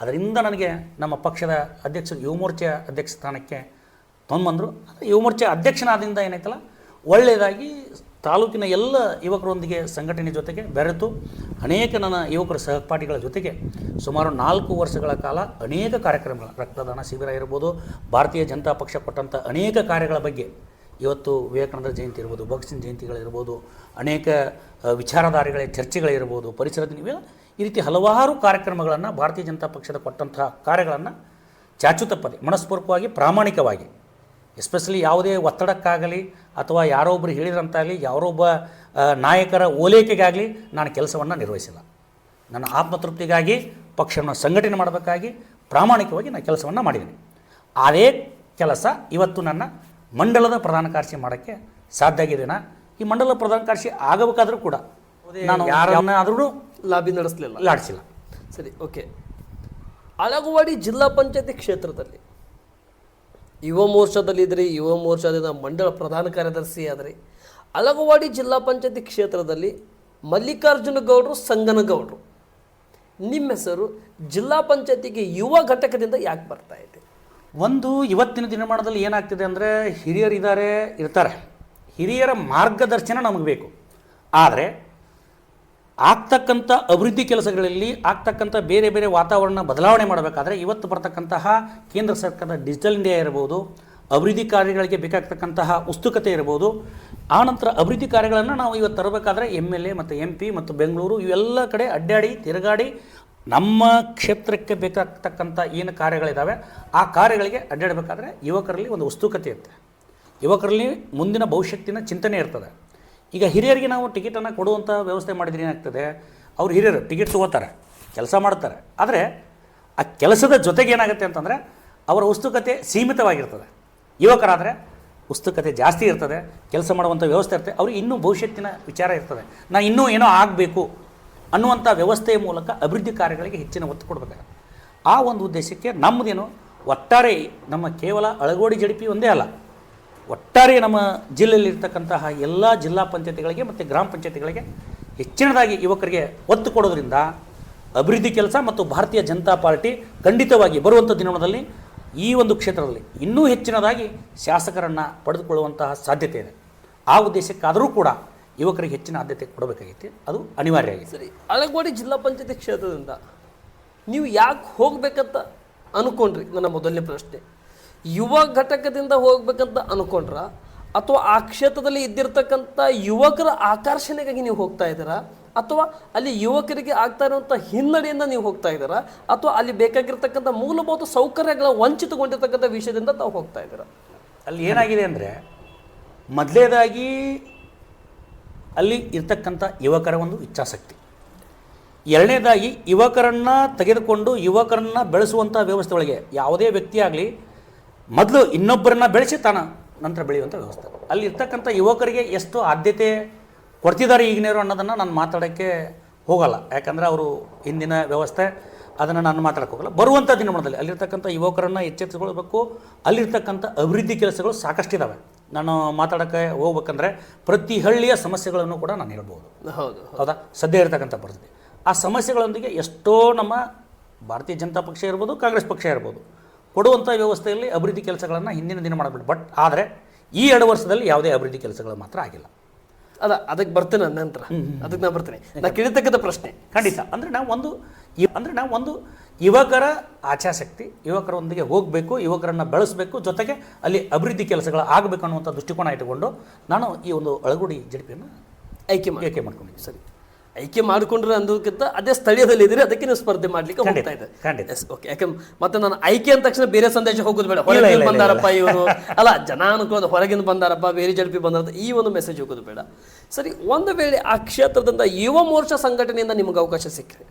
ಅದರಿಂದ ನನಗೆ ನಮ್ಮ ಪಕ್ಷದ ಅಧ್ಯಕ್ಷ, ಯುವ ಮೋರ್ಚಾ ಅಧ್ಯಕ್ಷ ಸ್ಥಾನಕ್ಕೆ ತೊಗೊಂಬಂದರು ಯುವ ಮೋರ್ಚಾ ಅಧ್ಯಕ್ಷನಾದಿಂದ ಏನಾಯ್ತಲ್ಲ, ಒಳ್ಳೆಯದಾಗಿ ತಾಲೂಕಿನ ಎಲ್ಲ ಯುವಕರೊಂದಿಗೆ ಸಂಘಟನೆ ಜೊತೆಗೆ ಬೆರೆತು ಅನೇಕ ನನ್ನ ಯುವಕರ ಸಹಪಾಠಿಗಳ ಜೊತೆಗೆ ಸುಮಾರು ನಾಲ್ಕು ವರ್ಷಗಳ ಕಾಲ ಅನೇಕ ಕಾರ್ಯಕ್ರಮಗಳ ರಕ್ತದಾನ ಶಿಬಿರ ಇರ್ಬೋದು, ಭಾರತೀಯ ಜನತಾ ಪಕ್ಷ ಕೊಟ್ಟಂಥ ಅನೇಕ ಕಾರ್ಯಗಳ ಬಗ್ಗೆ ಇವತ್ತು ವಿವೇಕಾನಂದ ಜಯಂತಿ ಇರ್ಬೋದು ಭಗತ್ ಸಿಂಗ್ ಜಯಂತಿಗಳಿರ್ಬೋದು, ಅನೇಕ ವಿಚಾರಧಾರೆಗಳ ಚರ್ಚೆಗಳಿರ್ಬೋದು ಪರಿಸರ ಇವೆಲ್ಲ ಈ ರೀತಿ ಹಲವಾರು ಕಾರ್ಯಕ್ರಮಗಳನ್ನು ಭಾರತೀಯ ಜನತಾ ಪಕ್ಷದ ಕೊಟ್ಟಂತಹ ಕಾರ್ಯಗಳನ್ನು ಚಾಚು ತಪ್ಪದೆ, ಮನಸ್ಪೂರ್ವಕವಾಗಿ ಪ್ರಾಮಾಣಿಕವಾಗಿ, ಎಸ್ಪೆಷಲಿ ಯಾವುದೇ ಒತ್ತಡಕ್ಕಾಗಲಿ ಅಥವಾ ಯಾರೋ ಒಬ್ಬರು ಹೇಳಿದ್ರಂತಾಗಲಿ ಯಾರೋ ಒಬ್ಬ ಆ, ನಾಯಕರ ಓಲೈಕೆಗಾಗಲಿ ನಾನು ಕೆಲಸವನ್ನು ನಿರ್ವಹಿಸಿಲ್ಲ. ನನ್ನ ಆತ್ಮತೃಪ್ತಿಗಾಗಿ ಪಕ್ಷವನ್ನು ಸಂಘಟನೆ ಮಾಡಬೇಕಾಗಿ ಪ್ರಾಮಾಣಿಕವಾಗಿ ನಾನು ಕೆಲಸವನ್ನು ಮಾಡಿದ್ದೀನಿ. ಅದೇ ಕೆಲಸ ಇವತ್ತು ನನ್ನ ಮಂಡಲದ ಪ್ರಧಾನ ಕಾರ್ಯದರ್ಶಿ ಮಾಡೋಕ್ಕೆ ಸಾಧ್ಯ ಆಗಿದೆನಾ ಈ ಮಂಡಲದ ಪ್ರಧಾನ ಕಾರ್ಯದರ್ಶಿ ಆಗಬೇಕಾದ್ರೂ ಕೂಡ ನಾನು ಯಾರನ್ನಾದರೂ ಲಾಬಿ ನಡೆಸಲಿಲ್ಲ. ಲಾಡಿಸಿಲ್ಲ. ಸರಿ ಓಕೆ. ಅಳಗುವಾಡಿ ಜಿಲ್ಲಾ ಪಂಚಾಯತಿ ಕ್ಷೇತ್ರದಲ್ಲಿ ಯುವ ಮೋರ್ಚಾದಲ್ಲಿದ್ದರೆ ಯುವ ಮೋರ್ಚಾದಿಂದ ಮಂಡಳ ಪ್ರಧಾನ ಕಾರ್ಯದರ್ಶಿ ಆದ್ರಿ. ಅಲಗವಾಡಿ ಜಿಲ್ಲಾ ಪಂಚಾಯತಿ ಕ್ಷೇತ್ರದಲ್ಲಿ ಮಲ್ಲಿಕಾರ್ಜುನ ಗೌಡರು ಸಂಗನಗೌಡರು ನಿಮ್ಮ ಹೆಸರು, ಜಿಲ್ಲಾ ಪಂಚಾಯತಿಗೆ ಯುವ ಘಟಕದಿಂದ ಯಾಕೆ ಬರ್ತಾ ಇದೆ? ಒಂದು, ಇವತ್ತಿನ ದಿನಮಾನದಲ್ಲಿ ಏನಾಗ್ತಿದೆ ಅಂದರೆ ಹಿರಿಯರಿದ್ದಾರೆ, ಇರ್ತಾರೆ. ಹಿರಿಯರ ಮಾರ್ಗದರ್ಶನ ನಮಗೆ ಬೇಕು. ಆದರೆ ಆಗ್ತಕ್ಕಂಥ ಅಭಿವೃದ್ಧಿ ಕೆಲಸಗಳಲ್ಲಿ ಆಗ್ತಕ್ಕಂಥ ಬೇರೆ ಬೇರೆ ವಾತಾವರಣ ಬದಲಾವಣೆ ಮಾಡಬೇಕಾದ್ರೆ ಇವತ್ತು ಬರ್ತಕ್ಕಂತಹ ಕೇಂದ್ರ ಸರ್ಕಾರದ ಡಿಜಿಟಲ್ ಇಂಡಿಯಾ ಇರ್ಬೋದು ಅಭಿವೃದ್ಧಿ ಕಾರ್ಯಗಳಿಗೆ ಬೇಕಾಗ್ತಕ್ಕಂತಹ ಉತ್ಸುಕತೆ ಇರ್ಬೋದು ಆನಂತರ ಅಭಿವೃದ್ಧಿ ಕಾರ್ಯಗಳನ್ನು ನಾವು ಇವತ್ತು ತರಬೇಕಾದ್ರೆ ಎಂ ಎಲ್ ಎ ಮತ್ತು ಎಂ ಪಿ ಮತ್ತು ಬೆಂಗಳೂರು ಇವೆಲ್ಲ ಕಡೆ ಅಡ್ಡಾಡಿ, ತಿರುಗಾಡಿ ನಮ್ಮ ಕ್ಷೇತ್ರಕ್ಕೆ ಬೇಕಾಗ್ತಕ್ಕಂಥ ಏನು ಕಾರ್ಯಗಳಿದ್ದಾವೆ ಆ ಕಾರ್ಯಗಳಿಗೆ ಅಡ್ಡಾಡಬೇಕಾದ್ರೆ ಯುವಕರಲ್ಲಿ ಒಂದು ಉತ್ಸುಕತೆ ಇರುತ್ತೆ. ಯುವಕರಲ್ಲಿ ಮುಂದಿನ ಭವಿಷ್ಯತ್ತಿನ ಚಿಂತನೆ ಇರ್ತದೆ. ಈಗ ಹಿರಿಯರಿಗೆ ನಾವು ಟಿಕೆಟನ್ನು ಕೊಡುವಂಥ ವ್ಯವಸ್ಥೆ ಮಾಡಿದ್ರೆ ಏನಾಗ್ತದೆ? ಅವ್ರು ಹಿರಿಯರು ಟಿಕೆಟ್ ತೊಗೋತಾರೆ, ಕೆಲಸ ಮಾಡ್ತಾರೆ. ಆದರೆ ಆ ಕೆಲಸದ ಜೊತೆಗೆ ಏನಾಗುತ್ತೆ ಅಂತಂದರೆ ಅವರ ಉತ್ಸುಕತೆ ಸೀಮಿತವಾಗಿರ್ತದೆ. ಯುವಕರಾದರೆ ಉತ್ಸುಕತೆ ಜಾಸ್ತಿ ಇರ್ತದೆ, ಕೆಲಸ ಮಾಡುವಂಥ ವ್ಯವಸ್ಥೆ ಇರ್ತದೆ, ಅವ್ರಿಗೆ ಇನ್ನೂ ಭವಿಷ್ಯತ್ತಿನ ವಿಚಾರ ಇರ್ತದೆ. ನಾ ಇನ್ನೂ ಏನೋ ಆಗಬೇಕು ಅನ್ನುವಂಥ ವ್ಯವಸ್ಥೆಯ ಮೂಲಕ ಅಭಿವೃದ್ಧಿ ಕಾರ್ಯಗಳಿಗೆ ಹೆಚ್ಚಿನ ಒತ್ತು ಕೊಡಬೇಕಾಗುತ್ತೆ. ಆ ಒಂದು ಉದ್ದೇಶಕ್ಕೆ ನಮ್ಮದೇನು, ಒಟ್ಟಾರೆ ನಮ್ಮ ಕೇವಲ ಅಳಗೋಡಿ ಜಡಿಪಿ ಒಂದೇ ಅಲ್ಲ ಒಟ್ಟಾರೆ ನಮ್ಮ ಜಿಲ್ಲೆಯಲ್ಲಿರ್ತಕ್ಕಂತಹ ಎಲ್ಲ ಜಿಲ್ಲಾ ಪಂಚಾಯತಿಗಳಿಗೆ ಮತ್ತು ಗ್ರಾಮ ಪಂಚಾಯತಿಗಳಿಗೆ ಹೆಚ್ಚಿನದಾಗಿ ಯುವಕರಿಗೆ ಒತ್ತು ಕೊಡೋದ್ರಿಂದ ಅಭಿವೃದ್ಧಿ ಕೆಲಸ ಮತ್ತು ಭಾರತೀಯ ಜನತಾ ಪಾರ್ಟಿ ಖಂಡಿತವಾಗಿ ಬರುವಂಥ ದಿನದಲ್ಲಿ ಈ ಒಂದು ಕ್ಷೇತ್ರದಲ್ಲಿ ಇನ್ನೂ ಹೆಚ್ಚಿನದಾಗಿ ಶಾಸಕರನ್ನು ಪಡೆದುಕೊಳ್ಳುವಂತಹ ಸಾಧ್ಯತೆ ಇದೆ. ಆ ಉದ್ದೇಶಕ್ಕಾದರೂ ಕೂಡ ಯುವಕರಿಗೆ ಹೆಚ್ಚಿನ ಆದ್ಯತೆ ಕೊಡಬೇಕಾಗೈತಿ. ಅದು ಅನಿವಾರ್ಯ ಆಗಿದೆ. ಸರಿ ಅಳಗವಾಡಿ ಜಿಲ್ಲಾ ಪಂಚಾಯತಿ ಕ್ಷೇತ್ರದಿಂದ ನೀವು ಯಾಕೆ ಹೋಗಬೇಕಂತ ಅನ್ಕೊಂಡ್ರಿ? ನನ್ನ ಮೊದಲನೇ ಪ್ರಶ್ನೆ. ಯುವ ಘಟಕದಿಂದ ಹೋಗ್ಬೇಕಂತ ಅನ್ಕೊಂಡ್ರ? ಅಥವಾ ಆ ಕ್ಷೇತ್ರದಲ್ಲಿ ಇದ್ದಿರ್ತಕ್ಕಂಥ ಯುವಕರ ಆಕರ್ಷಣೆಗಾಗಿ ನೀವು ಹೋಗ್ತಾ ಇದ್ದೀರಾ? ಅಥವಾ ಅಲ್ಲಿ ಯುವಕರಿಗೆ ಆಗ್ತಾ ಇರುವಂಥ ಹಿನ್ನಡೆಯಿಂದ ನೀವು ಹೋಗ್ತಾ ಇದ್ದೀರಾ? ಅಥವಾ ಅಲ್ಲಿ ಬೇಕಾಗಿರ್ತಕ್ಕಂಥ ಮೂಲಭೂತ ಸೌಕರ್ಯಗಳ ವಂಚಿತಗೊಂಡಿರ್ತಕ್ಕಂಥ ವಿಷಯದಿಂದ ತಾವು ಹೋಗ್ತಾ ಇದ್ದೀರಾ? ಅಲ್ಲಿ ಏನಾಗಿದೆ ಅಂದರೆ, ಮೊದಲೇದಾಗಿ ಅಲ್ಲಿ ಇರ್ತಕ್ಕಂಥ ಯುವಕರ ಒಂದು ಇಚ್ಛಾಶಕ್ತಿ. ಎರಡನೇದಾಗಿ ಯುವಕರನ್ನು ತೆಗೆದುಕೊಂಡು ಯುವಕರನ್ನು ಬೆಳೆಸುವಂಥ ವ್ಯವಸ್ಥೆ ಒಳಗೆ ಯಾವುದೇ ವ್ಯಕ್ತಿ ಆಗಲಿ ಮೊದಲು ಇನ್ನೊಬ್ಬರನ್ನ ಬೆಳೆಸಿ ತಾನ ನಂತರ ಬೆಳೆಯುವಂಥ ವ್ಯವಸ್ಥೆ. ಅಲ್ಲಿ ಇರ್ತಕ್ಕಂಥ ಯುವಕರಿಗೆ ಎಷ್ಟು ಆದ್ಯತೆ ಕೊಡ್ತಿದ್ದಾರೆ ಈಗಿನವರು ಅನ್ನೋದನ್ನು ನಾನು ಮಾತಾಡೋಕ್ಕೆ ಹೋಗಲ್ಲ. ಯಾಕಂದರೆ ಅವರು ಹಿಂದಿನ ವ್ಯವಸ್ಥೆ ಅದನ್ನು ನಾನು ಮಾತಾಡಕ್ಕೆ ಹೋಗಲ್ಲ. ಬರುವಂಥ ದಿನಮಾನದಲ್ಲಿ ಅಲ್ಲಿರ್ತಕ್ಕಂಥ ಯುವಕರನ್ನು ಎಚ್ಚೆತ್ತುಕೊಳ್ಬೇಕು ಅಲ್ಲಿರ್ತಕ್ಕಂಥ ಅಭಿವೃದ್ಧಿ ಕೆಲಸಗಳು ಸಾಕಷ್ಟಿದ್ದಾವೆ ನಾನು ಮಾತಾಡೋಕ್ಕೆ ಹೋಗ್ಬೇಕಂದ್ರೆ ಪ್ರತಿ ಹಳ್ಳಿಯ ಸಮಸ್ಯೆಗಳನ್ನು ಕೂಡ ನಾನು ಹೇಳ್ಬೋದು. ಹೌದು. ಹೌದಾ? ಸದ್ಯ ಇರತಕ್ಕಂಥ ಪರಿಸ್ಥಿತಿ. ಆ ಸಮಸ್ಯೆಗಳೊಂದಿಗೆ ಎಷ್ಟೋ ನಮ್ಮ ಭಾರತೀಯ ಜನತಾ ಪಕ್ಷ ಇರ್ಬೋದು ಕಾಂಗ್ರೆಸ್ ಪಕ್ಷ ಇರ್ಬೋದು. ಕೊಡುವಂಥ ವ್ಯವಸ್ಥೆಯಲ್ಲಿ ಅಭಿವೃದ್ಧಿ ಕೆಲಸಗಳನ್ನು ಹಿಂದಿನ ದಿನ ಮಾಡಬೇಕು. ಬಟ್ ಆದರೆ ಈ ಎರಡು ವರ್ಷದಲ್ಲಿ ಯಾವುದೇ ಅಭಿವೃದ್ಧಿ ಕೆಲಸಗಳು ಮಾತ್ರ ಆಗಿಲ್ಲ. ಅದ ಅದಕ್ಕೆ ಬರ್ತೇನೆ ನಂತರ. ಅದಕ್ಕೆ ನಾನು ಬರ್ತೇನೆ. ನಾನು ಕೇಳಿರ್ತಕ್ಕಂಥ ಪ್ರಶ್ನೆ. ಖಂಡಿತ. ಅಂದರೆ ನಾವು ಒಂದು ಅಂದರೆ ನಾವು ಒಂದು ಯುವಕರ ಆಚಾಶಕ್ತಿ ಯುವಕರೊಂದಿಗೆ ಹೋಗಬೇಕು ಯುವಕರನ್ನು ಬೆಳೆಸಬೇಕು ಜೊತೆಗೆ ಅಲ್ಲಿ ಅಭಿವೃದ್ಧಿ ಕೆಲಸಗಳು ಆಗಬೇಕು ಅನ್ನುವಂಥ ದೃಷ್ಟಿಕೋನ ಇಟ್ಟುಕೊಂಡು ನಾನು ಈ ಒಂದು ಅಳಗುಡಿ ಜಡಿಪಿಯನ್ನು ಆಯ್ಕೆ ಮಾಡಿ ಏಕೆ ಮಾಡ್ಕೊಂಡಿದ್ದೀನಿ. ಸರಿ. ಆಯ್ಕೆ ಮಾಡಿಕೊಂಡ್ರೆ ಅನ್ನೋದಕ್ಕಿಂತ ಅದೇ ಸ್ಥಳೀಯದಲ್ಲಿ ಇದ್ರೆ ಅದಕ್ಕೆ ನೀವು ಸ್ಪರ್ಧೆ ಮಾಡ್ಲಿಕ್ಕೆ ಹೋಗ್ತಾ ಇದೆ ಖಂಡಿತ. ಓಕೆ ಯಾಕಂದ್ರೆ ಮತ್ತೆ ನಾನು ಆಯ್ಕೆ ಅಂದ ತಕ್ಷಣ ಬೇರೆ ಸಂದೇಶ ಹೋಗೋದು ಬೇಡ. ಹೊರಗಿಂದ ಬಂದಾರಪ್ಪ ಇವರು ಅಲ್ಲ ಜನ ಅನುಕೂಲ ಹೊರಗಿಂದ ಬಂದಾರಪ್ಪ ಬೇರೆ ಜಡಪಿ ಬಂದಾರ ಈ ಒಂದು ಮೆಸೇಜ್ ಹೋಗೋದು ಬೇಡ. ಸರಿ ಒಂದು ವೇಳೆ ಆ ಕ್ಷೇತ್ರದಿಂದ ಯುವ ಮೋರ್ಚಾ ಸಂಘಟನೆಯಿಂದ ನಿಮಗೆ ಅವಕಾಶ ಸಿಕ್ಕರೆ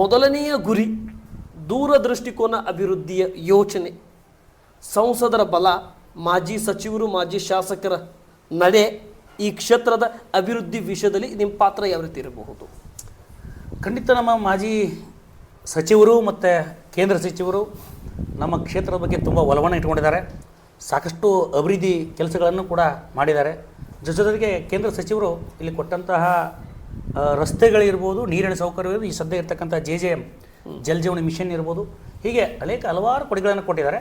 ಮೊದಲನೆಯ ಗುರಿ ದೂರ ದೃಷ್ಟಿಕೋನ ಅಭಿವೃದ್ಧಿಯ ಯೋಚನೆ. ಸಂಸದರ ಬಲ ಮಾಜಿ ಸಚಿವರು ಮಾಜಿ ಶಾಸಕರ ನಡೆ ಈ ಕ್ಷೇತ್ರದ ಅಭಿವೃದ್ಧಿ ವಿಷಯದಲ್ಲಿ ನಿಮ್ಮ ಪಾತ್ರ ಯಾವ ರೀತಿ ಇರಬಹುದು? ಖಂಡಿತ ನಮ್ಮ ಮಾಜಿ ಸಚಿವರು ಮತ್ತು ಕೇಂದ್ರ ಸಚಿವರು ನಮ್ಮ ಕ್ಷೇತ್ರದ ಬಗ್ಗೆ ತುಂಬ ಒಲವನ್ನು ಇಟ್ಕೊಂಡಿದ್ದಾರೆ ಸಾಕಷ್ಟು ಅಭಿವೃದ್ಧಿ ಕೆಲಸಗಳನ್ನು ಕೂಡ ಮಾಡಿದ್ದಾರೆ. ಜೊತೆ ಜೊತೆಗೆ ಕೇಂದ್ರ ಸಚಿವರು ಇಲ್ಲಿ ಕೊಟ್ಟಂತಹ ರಸ್ತೆಗಳಿರ್ಬೋದು, ನೀರಿನ ಸೌಕರ್ಯ ಈ ಸದ್ಯ ಇರ್ತಕ್ಕಂಥ ಜೆ ಜೆ ಎಂ ಜಲ್ ಜೀವನ ಮಿಷನ್ ಇರ್ಬೋದು, ಹೀಗೆ ಅನೇಕ ಹಲವಾರು ಕೊಡುಗೆಗಳನ್ನು ಕೊಟ್ಟಿದ್ದಾರೆ.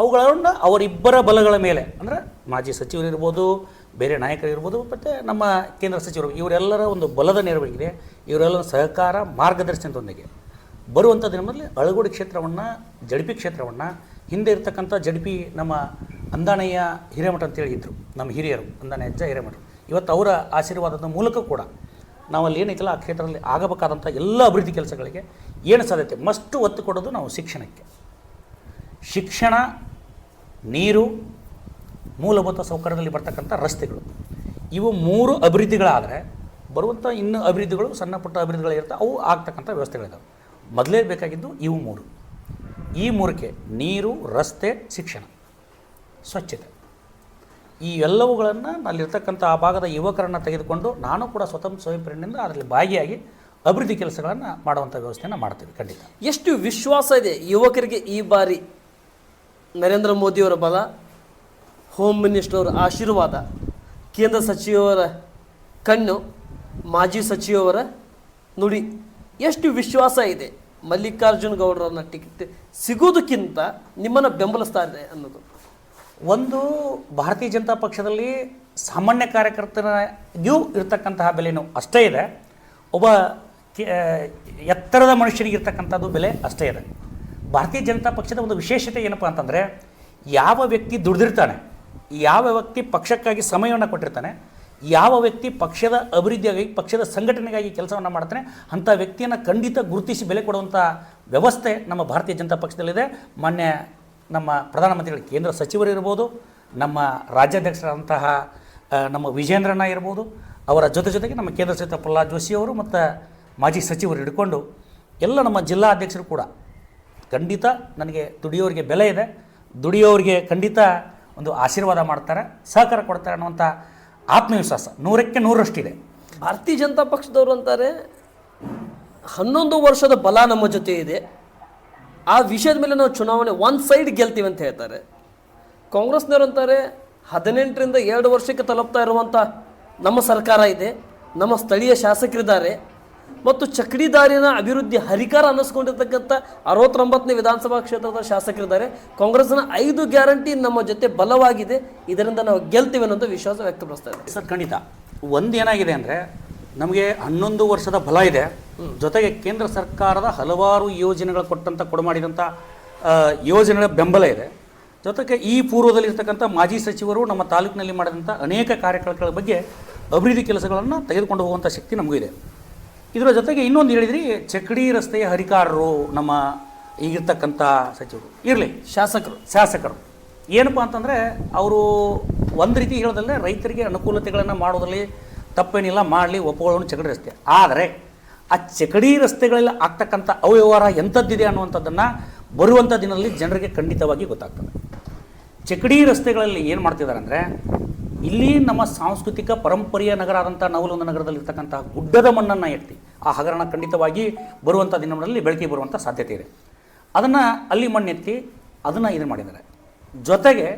ಅವುಗಳನ್ನು ಅವರಿಬ್ಬರ ಬಲಗಳ ಮೇಲೆ, ಅಂದರೆ ಮಾಜಿ ಸಚಿವರು ಇರ್ಬೋದು ಬೇರೆ ನಾಯಕರು ಇರ್ಬೋದು ಮತ್ತು ನಮ್ಮ ಕೇಂದ್ರ ಸಚಿವರು, ಇವರೆಲ್ಲರ ಒಂದು ಬಲದ ನೆರವಿಗೆ, ಇವರೆಲ್ಲರ ಸಹಕಾರ ಮಾರ್ಗದರ್ಶನದೊಂದಿಗೆ. ಬರುವಂಥ ದಿನದಲ್ಲಿ ಅಳಗೋಡಿ ಕ್ಷೇತ್ರವನ್ನು ಜಡಿಪಿ ಕ್ಷೇತ್ರವನ್ನು, ಹಿಂದೆ ಇರ್ತಕ್ಕಂಥ ಜಡಿಪಿ ನಮ್ಮ ಅಂದಾಣಯ್ಯ ಹಿರೇಮಠ ಅಂತೇಳಿ ಇದ್ದರು ನಮ್ಮ ಹಿರಿಯರು ಅಂದಾಣೆ ಅಜ್ಜ ಹಿರೇಮಠ. ಇವತ್ತು ಅವರ ಆಶೀರ್ವಾದದ ಮೂಲಕ ಕೂಡ ನಾವಲ್ಲಿ ಏನೈತಲ್ಲ, ಆ ಕ್ಷೇತ್ರದಲ್ಲಿ ಆಗಬೇಕಾದಂಥ ಎಲ್ಲ ಅಭಿವೃದ್ಧಿ ಕೆಲಸಗಳಿಗೆ ಏನು ಸಾಧ್ಯತೆ? ಮಸ್ಟು ಒತ್ತು ಕೊಡೋದು ನಾವು ಶಿಕ್ಷಣಕ್ಕೆ. ಶಿಕ್ಷಣ, ನೀರು ಮೂಲಭೂತ ಸೌಕರ್ಯದಲ್ಲಿ ಬರ್ತಕ್ಕಂಥ ರಸ್ತೆಗಳು. ಇವು ಮೂರು ಅಭಿವೃದ್ಧಿಗಳಾದರೆ ಬರುವಂಥ ಇನ್ನು ಅಭಿವೃದ್ಧಿಗಳು, ಸಣ್ಣ ಪುಟ್ಟ ಅಭಿವೃದ್ಧಿಗಳಿರ್ತವೆ ಅವು ಆಗ್ತಕ್ಕಂಥ ವ್ಯವಸ್ಥೆಗಳಿದ್ದಾವೆ ಮೊದಲೇ ಬೇಕಾಗಿದ್ದು ಇವು ಮೂರು. ಈ ಮೂರಕ್ಕೆ ನೀರು, ರಸ್ತೆ, ಶಿಕ್ಷಣ, ಸ್ವಚ್ಛತೆ. ಈ ಎಲ್ಲವುಗಳನ್ನು ಅಲ್ಲಿರ್ತಕ್ಕಂಥ ಆ ಭಾಗದ ಯುವಕರನ್ನು ತೆಗೆದುಕೊಂಡು ನಾನು ಕೂಡ ಸ್ವತಂತ್ರ ಸ್ವಯಂ ಪ್ರೇರಣೆಯಿಂದ ಅದರಲ್ಲಿ ಭಾಗಿಯಾಗಿ ಅಭಿವೃದ್ಧಿ ಕೆಲಸಗಳನ್ನು ಮಾಡುವಂಥ ವ್ಯವಸ್ಥೆಯನ್ನು ಮಾಡ್ತೀವಿ, ಖಂಡಿತ. ಎಷ್ಟು ವಿಶ್ವಾಸ ಇದೆ ಯುವಕರಿಗೆ ಈ ಬಾರಿ ನರೇಂದ್ರ ಮೋದಿಯವರ ಬಲ? ಹೋಮ್ ಮಿನಿಸ್ಟರ್ ಆಶೀರ್ವಾದ, ಕೇಂದ್ರ ಸಚಿವರ ಕಣ್ಣು, ಮಾಜಿ ಸಚಿವರ ನುಡಿ. ಎಷ್ಟು ವಿಶ್ವಾಸ ಇದೆ ಮಲ್ಲಿಕಾರ್ಜುನ್ ಗೌಡರನ್ನ ಟಿಕೆಟ್ ಸಿಗೋದಕ್ಕಿಂತ ನಿಮ್ಮನ್ನು ಬೆಂಬಲಿಸ್ತಾ ಇದೆ ಅನ್ನೋದು. ಒಂದು ಭಾರತೀಯ ಜನತಾ ಪಕ್ಷದಲ್ಲಿ ಸಾಮಾನ್ಯ ಕಾರ್ಯಕರ್ತನಿಗೂ ಇರತಕ್ಕಂತಹ ಬೆಲೆನೂ ಅಷ್ಟೇ ಇದೆ. ಒಬ್ಬ ಎತ್ತರದ ಮನುಷ್ಯನಿಗೆ ಇರ್ತಕ್ಕಂಥದ್ದು ಬೆಲೆ ಅಷ್ಟೇ ಇದೆ. ಭಾರತೀಯ ಜನತಾ ಪಕ್ಷದ ಒಂದು ವಿಶೇಷತೆ ಏನಪ್ಪ ಅಂತಂದರೆ, ಯಾವ ವ್ಯಕ್ತಿ ದುಡಿದಿರ್ತಾನೆ ಯಾವ ವ್ಯಕ್ತಿ ಪಕ್ಷಕ್ಕಾಗಿ ಸಮಯವನ್ನು ಕೊಟ್ಟಿರ್ತಾನೆ, ಯಾವ ವ್ಯಕ್ತಿ ಪಕ್ಷದ ಅಭಿವೃದ್ಧಿಯಾಗಿ ಪಕ್ಷದ ಸಂಘಟನೆಗಾಗಿ ಕೆಲಸವನ್ನು ಮಾಡ್ತಾನೆ, ಅಂಥ ವ್ಯಕ್ತಿಯನ್ನು ಖಂಡಿತ ಗುರುತಿಸಿ ಬೆಲೆ ಕೊಡುವಂಥ ವ್ಯವಸ್ಥೆ ನಮ್ಮ ಭಾರತೀಯ ಜನತಾ ಪಕ್ಷದಲ್ಲಿದೆ. ಮಾನ್ಯ ನಮ್ಮ ಪ್ರಧಾನಮಂತ್ರಿಗಳ ಕೇಂದ್ರ ಸಚಿವರು ಇರ್ಬೋದು, ನಮ್ಮ ರಾಜ್ಯಾಧ್ಯಕ್ಷರಾದಂತಹ ನಮ್ಮ ವಿಜೇಂದ್ರಣ್ಣ ಇರ್ಬೋದು, ಅವರ ಜೊತೆ ಜೊತೆಗೆ ನಮ್ಮ ಕೇಂದ್ರ ಸಚಿವ ಪ್ರಹ್ಲಾದ್ ಜೋಶಿ ಅವರು ಮತ್ತು ಮಾಜಿ ಸಚಿವರು ಹಿಡ್ಕೊಂಡು ಎಲ್ಲ ನಮ್ಮ ಜಿಲ್ಲಾ ಅಧ್ಯಕ್ಷರು ಕೂಡ ಖಂಡಿತ ನನಗೆ ದುಡಿಯೋರಿಗೆ ಬೆಲೆ ಇದೆ. ದುಡಿಯೋರಿಗೆ ಖಂಡಿತ ಒಂದು ಆಶೀರ್ವಾದ ಮಾಡ್ತಾರೆ, ಸಹಕಾರ ಕೊಡ್ತಾರೆ ಅನ್ನುವಂಥ ಆತ್ಮವಿಶ್ವಾಸ. ನೂರಕ್ಕೆ ನೂರಷ್ಟಿದೆ ಭಾರತೀಯ ಜನತಾ ಪಕ್ಷದವರು ಅಂತಾರೆ, ಹನ್ನೊಂದು ವರ್ಷದ ಬಲ ನಮ್ಮ ಜೊತೆ ಇದೆ. ಆ ವಿಷಯದ ಮೇಲೆ ನಾವು ಚುನಾವಣೆ ಒನ್ ಸೈಡ್ ಗೆಲ್ತೀವಿ ಅಂತ ಹೇಳ್ತಾರೆ. ಕಾಂಗ್ರೆಸ್ನವರು ಅಂತಾರೆ, ಹದಿನೆಂಟರಿಂದ ಎರಡು ವರ್ಷಕ್ಕೆ ತಲುಪ್ತಾ ಇರುವಂಥ ನಮ್ಮ ಸರ್ಕಾರ ಇದೆ, ನಮ್ಮ ಸ್ಥಳೀಯ ಶಾಸಕರಿದ್ದಾರೆ. ಮತ್ತು ಚಕ್ರಿದಾರಿನ ಅಭಿವೃದ್ಧಿ ಹರಿಕಾರ ಅನ್ನಿಸ್ಕೊಂಡಿರ್ತಕ್ಕಂಥ ಅರವತ್ತೊಂಬತ್ತನೇ ವಿಧಾನಸಭಾ ಕ್ಷೇತ್ರದ ಶಾಸಕರಿದ್ದಾರೆ. ಕಾಂಗ್ರೆಸ್ನ ಐದು ಗ್ಯಾರಂಟಿ ನಮ್ಮ ಜೊತೆ ಬಲವಾಗಿದೆ. ಇದರಿಂದ ನಾವು ಗೆಲ್ತೀವಿ ಅನ್ನೋದು ವಿಶ್ವಾಸ ವ್ಯಕ್ತಪಡಿಸ್ತಾ ಇದೆ ಸರ್, ಖಂಡಿತ. ಒಂದು ಏನಾಗಿದೆ ಅಂದರೆ, ನಮಗೆ ಹನ್ನೊಂದು ವರ್ಷದ ಬಲ ಇದೆ. ಜೊತೆಗೆ ಕೇಂದ್ರ ಸರ್ಕಾರದ ಹಲವಾರು ಯೋಜನೆಗಳು ಕೊಟ್ಟಂಥ ಕೊಡಮಾಡಿದಂಥ ಯೋಜನೆಗಳ ಬೆಂಬಲ ಇದೆ. ಜೊತೆಗೆ ಈ ಪೂರ್ವದಲ್ಲಿರ್ತಕ್ಕಂಥ ಮಾಜಿ ಸಚಿವರು ನಮ್ಮ ತಾಲೂಕಿನಲ್ಲಿ ಮಾಡಿದಂಥ ಅನೇಕ ಕಾರ್ಯಕ್ರಮಗಳ ಬಗ್ಗೆ ಅಭಿವೃದ್ಧಿ ಕೆಲಸಗಳನ್ನು ತೆಗೆದುಕೊಂಡು ಹೋಗುವಂಥ ಶಕ್ತಿ ನಮಗೂ ಇದೆ. ಇದರ ಜೊತೆಗೆ ಇನ್ನೊಂದು ಹೇಳಿದ್ರಿ ಚಕಡಿ ರಸ್ತೆಯ ಹರಿಕಾರರು ನಮ್ಮ ಈಗಿರ್ತಕ್ಕಂಥ ಸಚಿವರು. ಇರಲಿ. ಶಾಸಕರು. ಶಾಸಕರು. ಏನಪ್ಪ ಅಂತಂದರೆ ಅವರು ಒಂದು ರೀತಿ ಹೇಳೋದಲ್ಲೇ ರೈತರಿಗೆ ಅನುಕೂಲತೆಗಳನ್ನು ಮಾಡೋದ್ರಲ್ಲಿ ತಪ್ಪೇನಿಲ್ಲ ಮಾಡಲಿ ಒಪ್ಪುಗಳನ್ನು ಚಕಡಿ ರಸ್ತೆ. ಆದರೆ ಆ ಚಕಡಿ ರಸ್ತೆಗಳಲ್ಲಿ ಆಗ್ತಕ್ಕಂಥ ಅವ್ಯವಹಾರ ಎಂಥದ್ದಿದೆ ಅನ್ನುವಂಥದ್ದನ್ನು ಬರುವಂಥ ದಿನದಲ್ಲಿ ಜನರಿಗೆ ಖಂಡಿತವಾಗಿ ಗೊತ್ತಾಗ್ತದೆ. ಚಕಡಿ ರಸ್ತೆಗಳಲ್ಲಿ ಏನು ಮಾಡ್ತಿದ್ದಾರೆ ಅಂದರೆ ಇಲ್ಲಿ ನಮ್ಮ ಸಾಂಸ್ಕೃತಿಕ ಪರಂಪರೆಯ ನಗರ ಆದಂಥ ನಗರದಲ್ಲಿ ನಗರದಲ್ಲಿರ್ತಕ್ಕಂಥ ಗುಡ್ಡದ ಮಣ್ಣನ್ನು ಎತ್ತಿ ಆ ಹಗರಣ ಖಂಡಿತವಾಗಿ ಬರುವಂಥ ದಿನಗಳಲ್ಲಿ ಬೆಳಕಿಗೆ ಬರುವಂಥ ಸಾಧ್ಯತೆ ಇದೆ. ಅದನ್ನು ಅಲ್ಲಿ ಮಣ್ಣೆತ್ತಿ ಅದನ್ನು ಇದು ಮಾಡಿದ್ದಾರೆ. ಜೊತೆಗೆ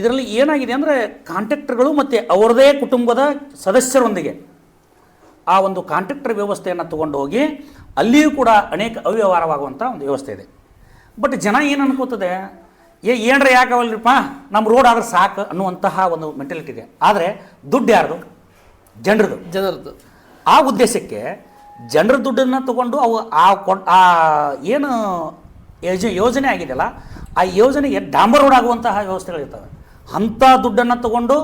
ಇದರಲ್ಲಿ ಏನಾಗಿದೆ ಅಂದರೆ ಕಾಂಟ್ರಾಕ್ಟರ್ಗಳು ಮತ್ತು ಅವರದೇ ಕುಟುಂಬದ ಸದಸ್ಯರೊಂದಿಗೆ ಆ ಒಂದು ಕಾಂಟ್ರಾಕ್ಟರ್ ವ್ಯವಸ್ಥೆಯನ್ನು ತಗೊಂಡು ಹೋಗಿ ಅಲ್ಲಿಯೂ ಕೂಡ ಅನೇಕ ಅವ್ಯವಹಾರವಾಗುವಂಥ ಒಂದು ವ್ಯವಸ್ಥೆ ಇದೆ. ಬಟ್ ಜನ ಏನು ಅನ್ಕೋತದೆ ಏ ಏನರ ಯಾಕವಲ್ರಿಪ್ಪ ನಮ್ಮ ರೋಡ್ ಆದ್ರೆ ಸಾಕು ಅನ್ನುವಂತಹ ಒಂದು ಮೆಂಟಾಲಿಟಿ ಇದೆ. ಆದರೆ ದುಡ್ಡು ಯಾರ್ದು? ಜನರದು. ಜನರದ್ದು. ಆ ಉದ್ದೇಶಕ್ಕೆ ಜನರ ದುಡ್ಡನ್ನು ತಗೊಂಡು ಅವು ಆ ಆ ಏನು ಯೋಜ ಯೋಜನೆ ಆಗಿದೆಯಲ್ಲ ಆ ಯೋಜನೆಗೆ ಡಾಂಬರ್ ರೋಡ್ ಆಗುವಂತಹ ವ್ಯವಸ್ಥೆಗಳಿರ್ತವೆ. ಅಂಥ ದುಡ್ಡನ್ನು ತಗೊಂಡು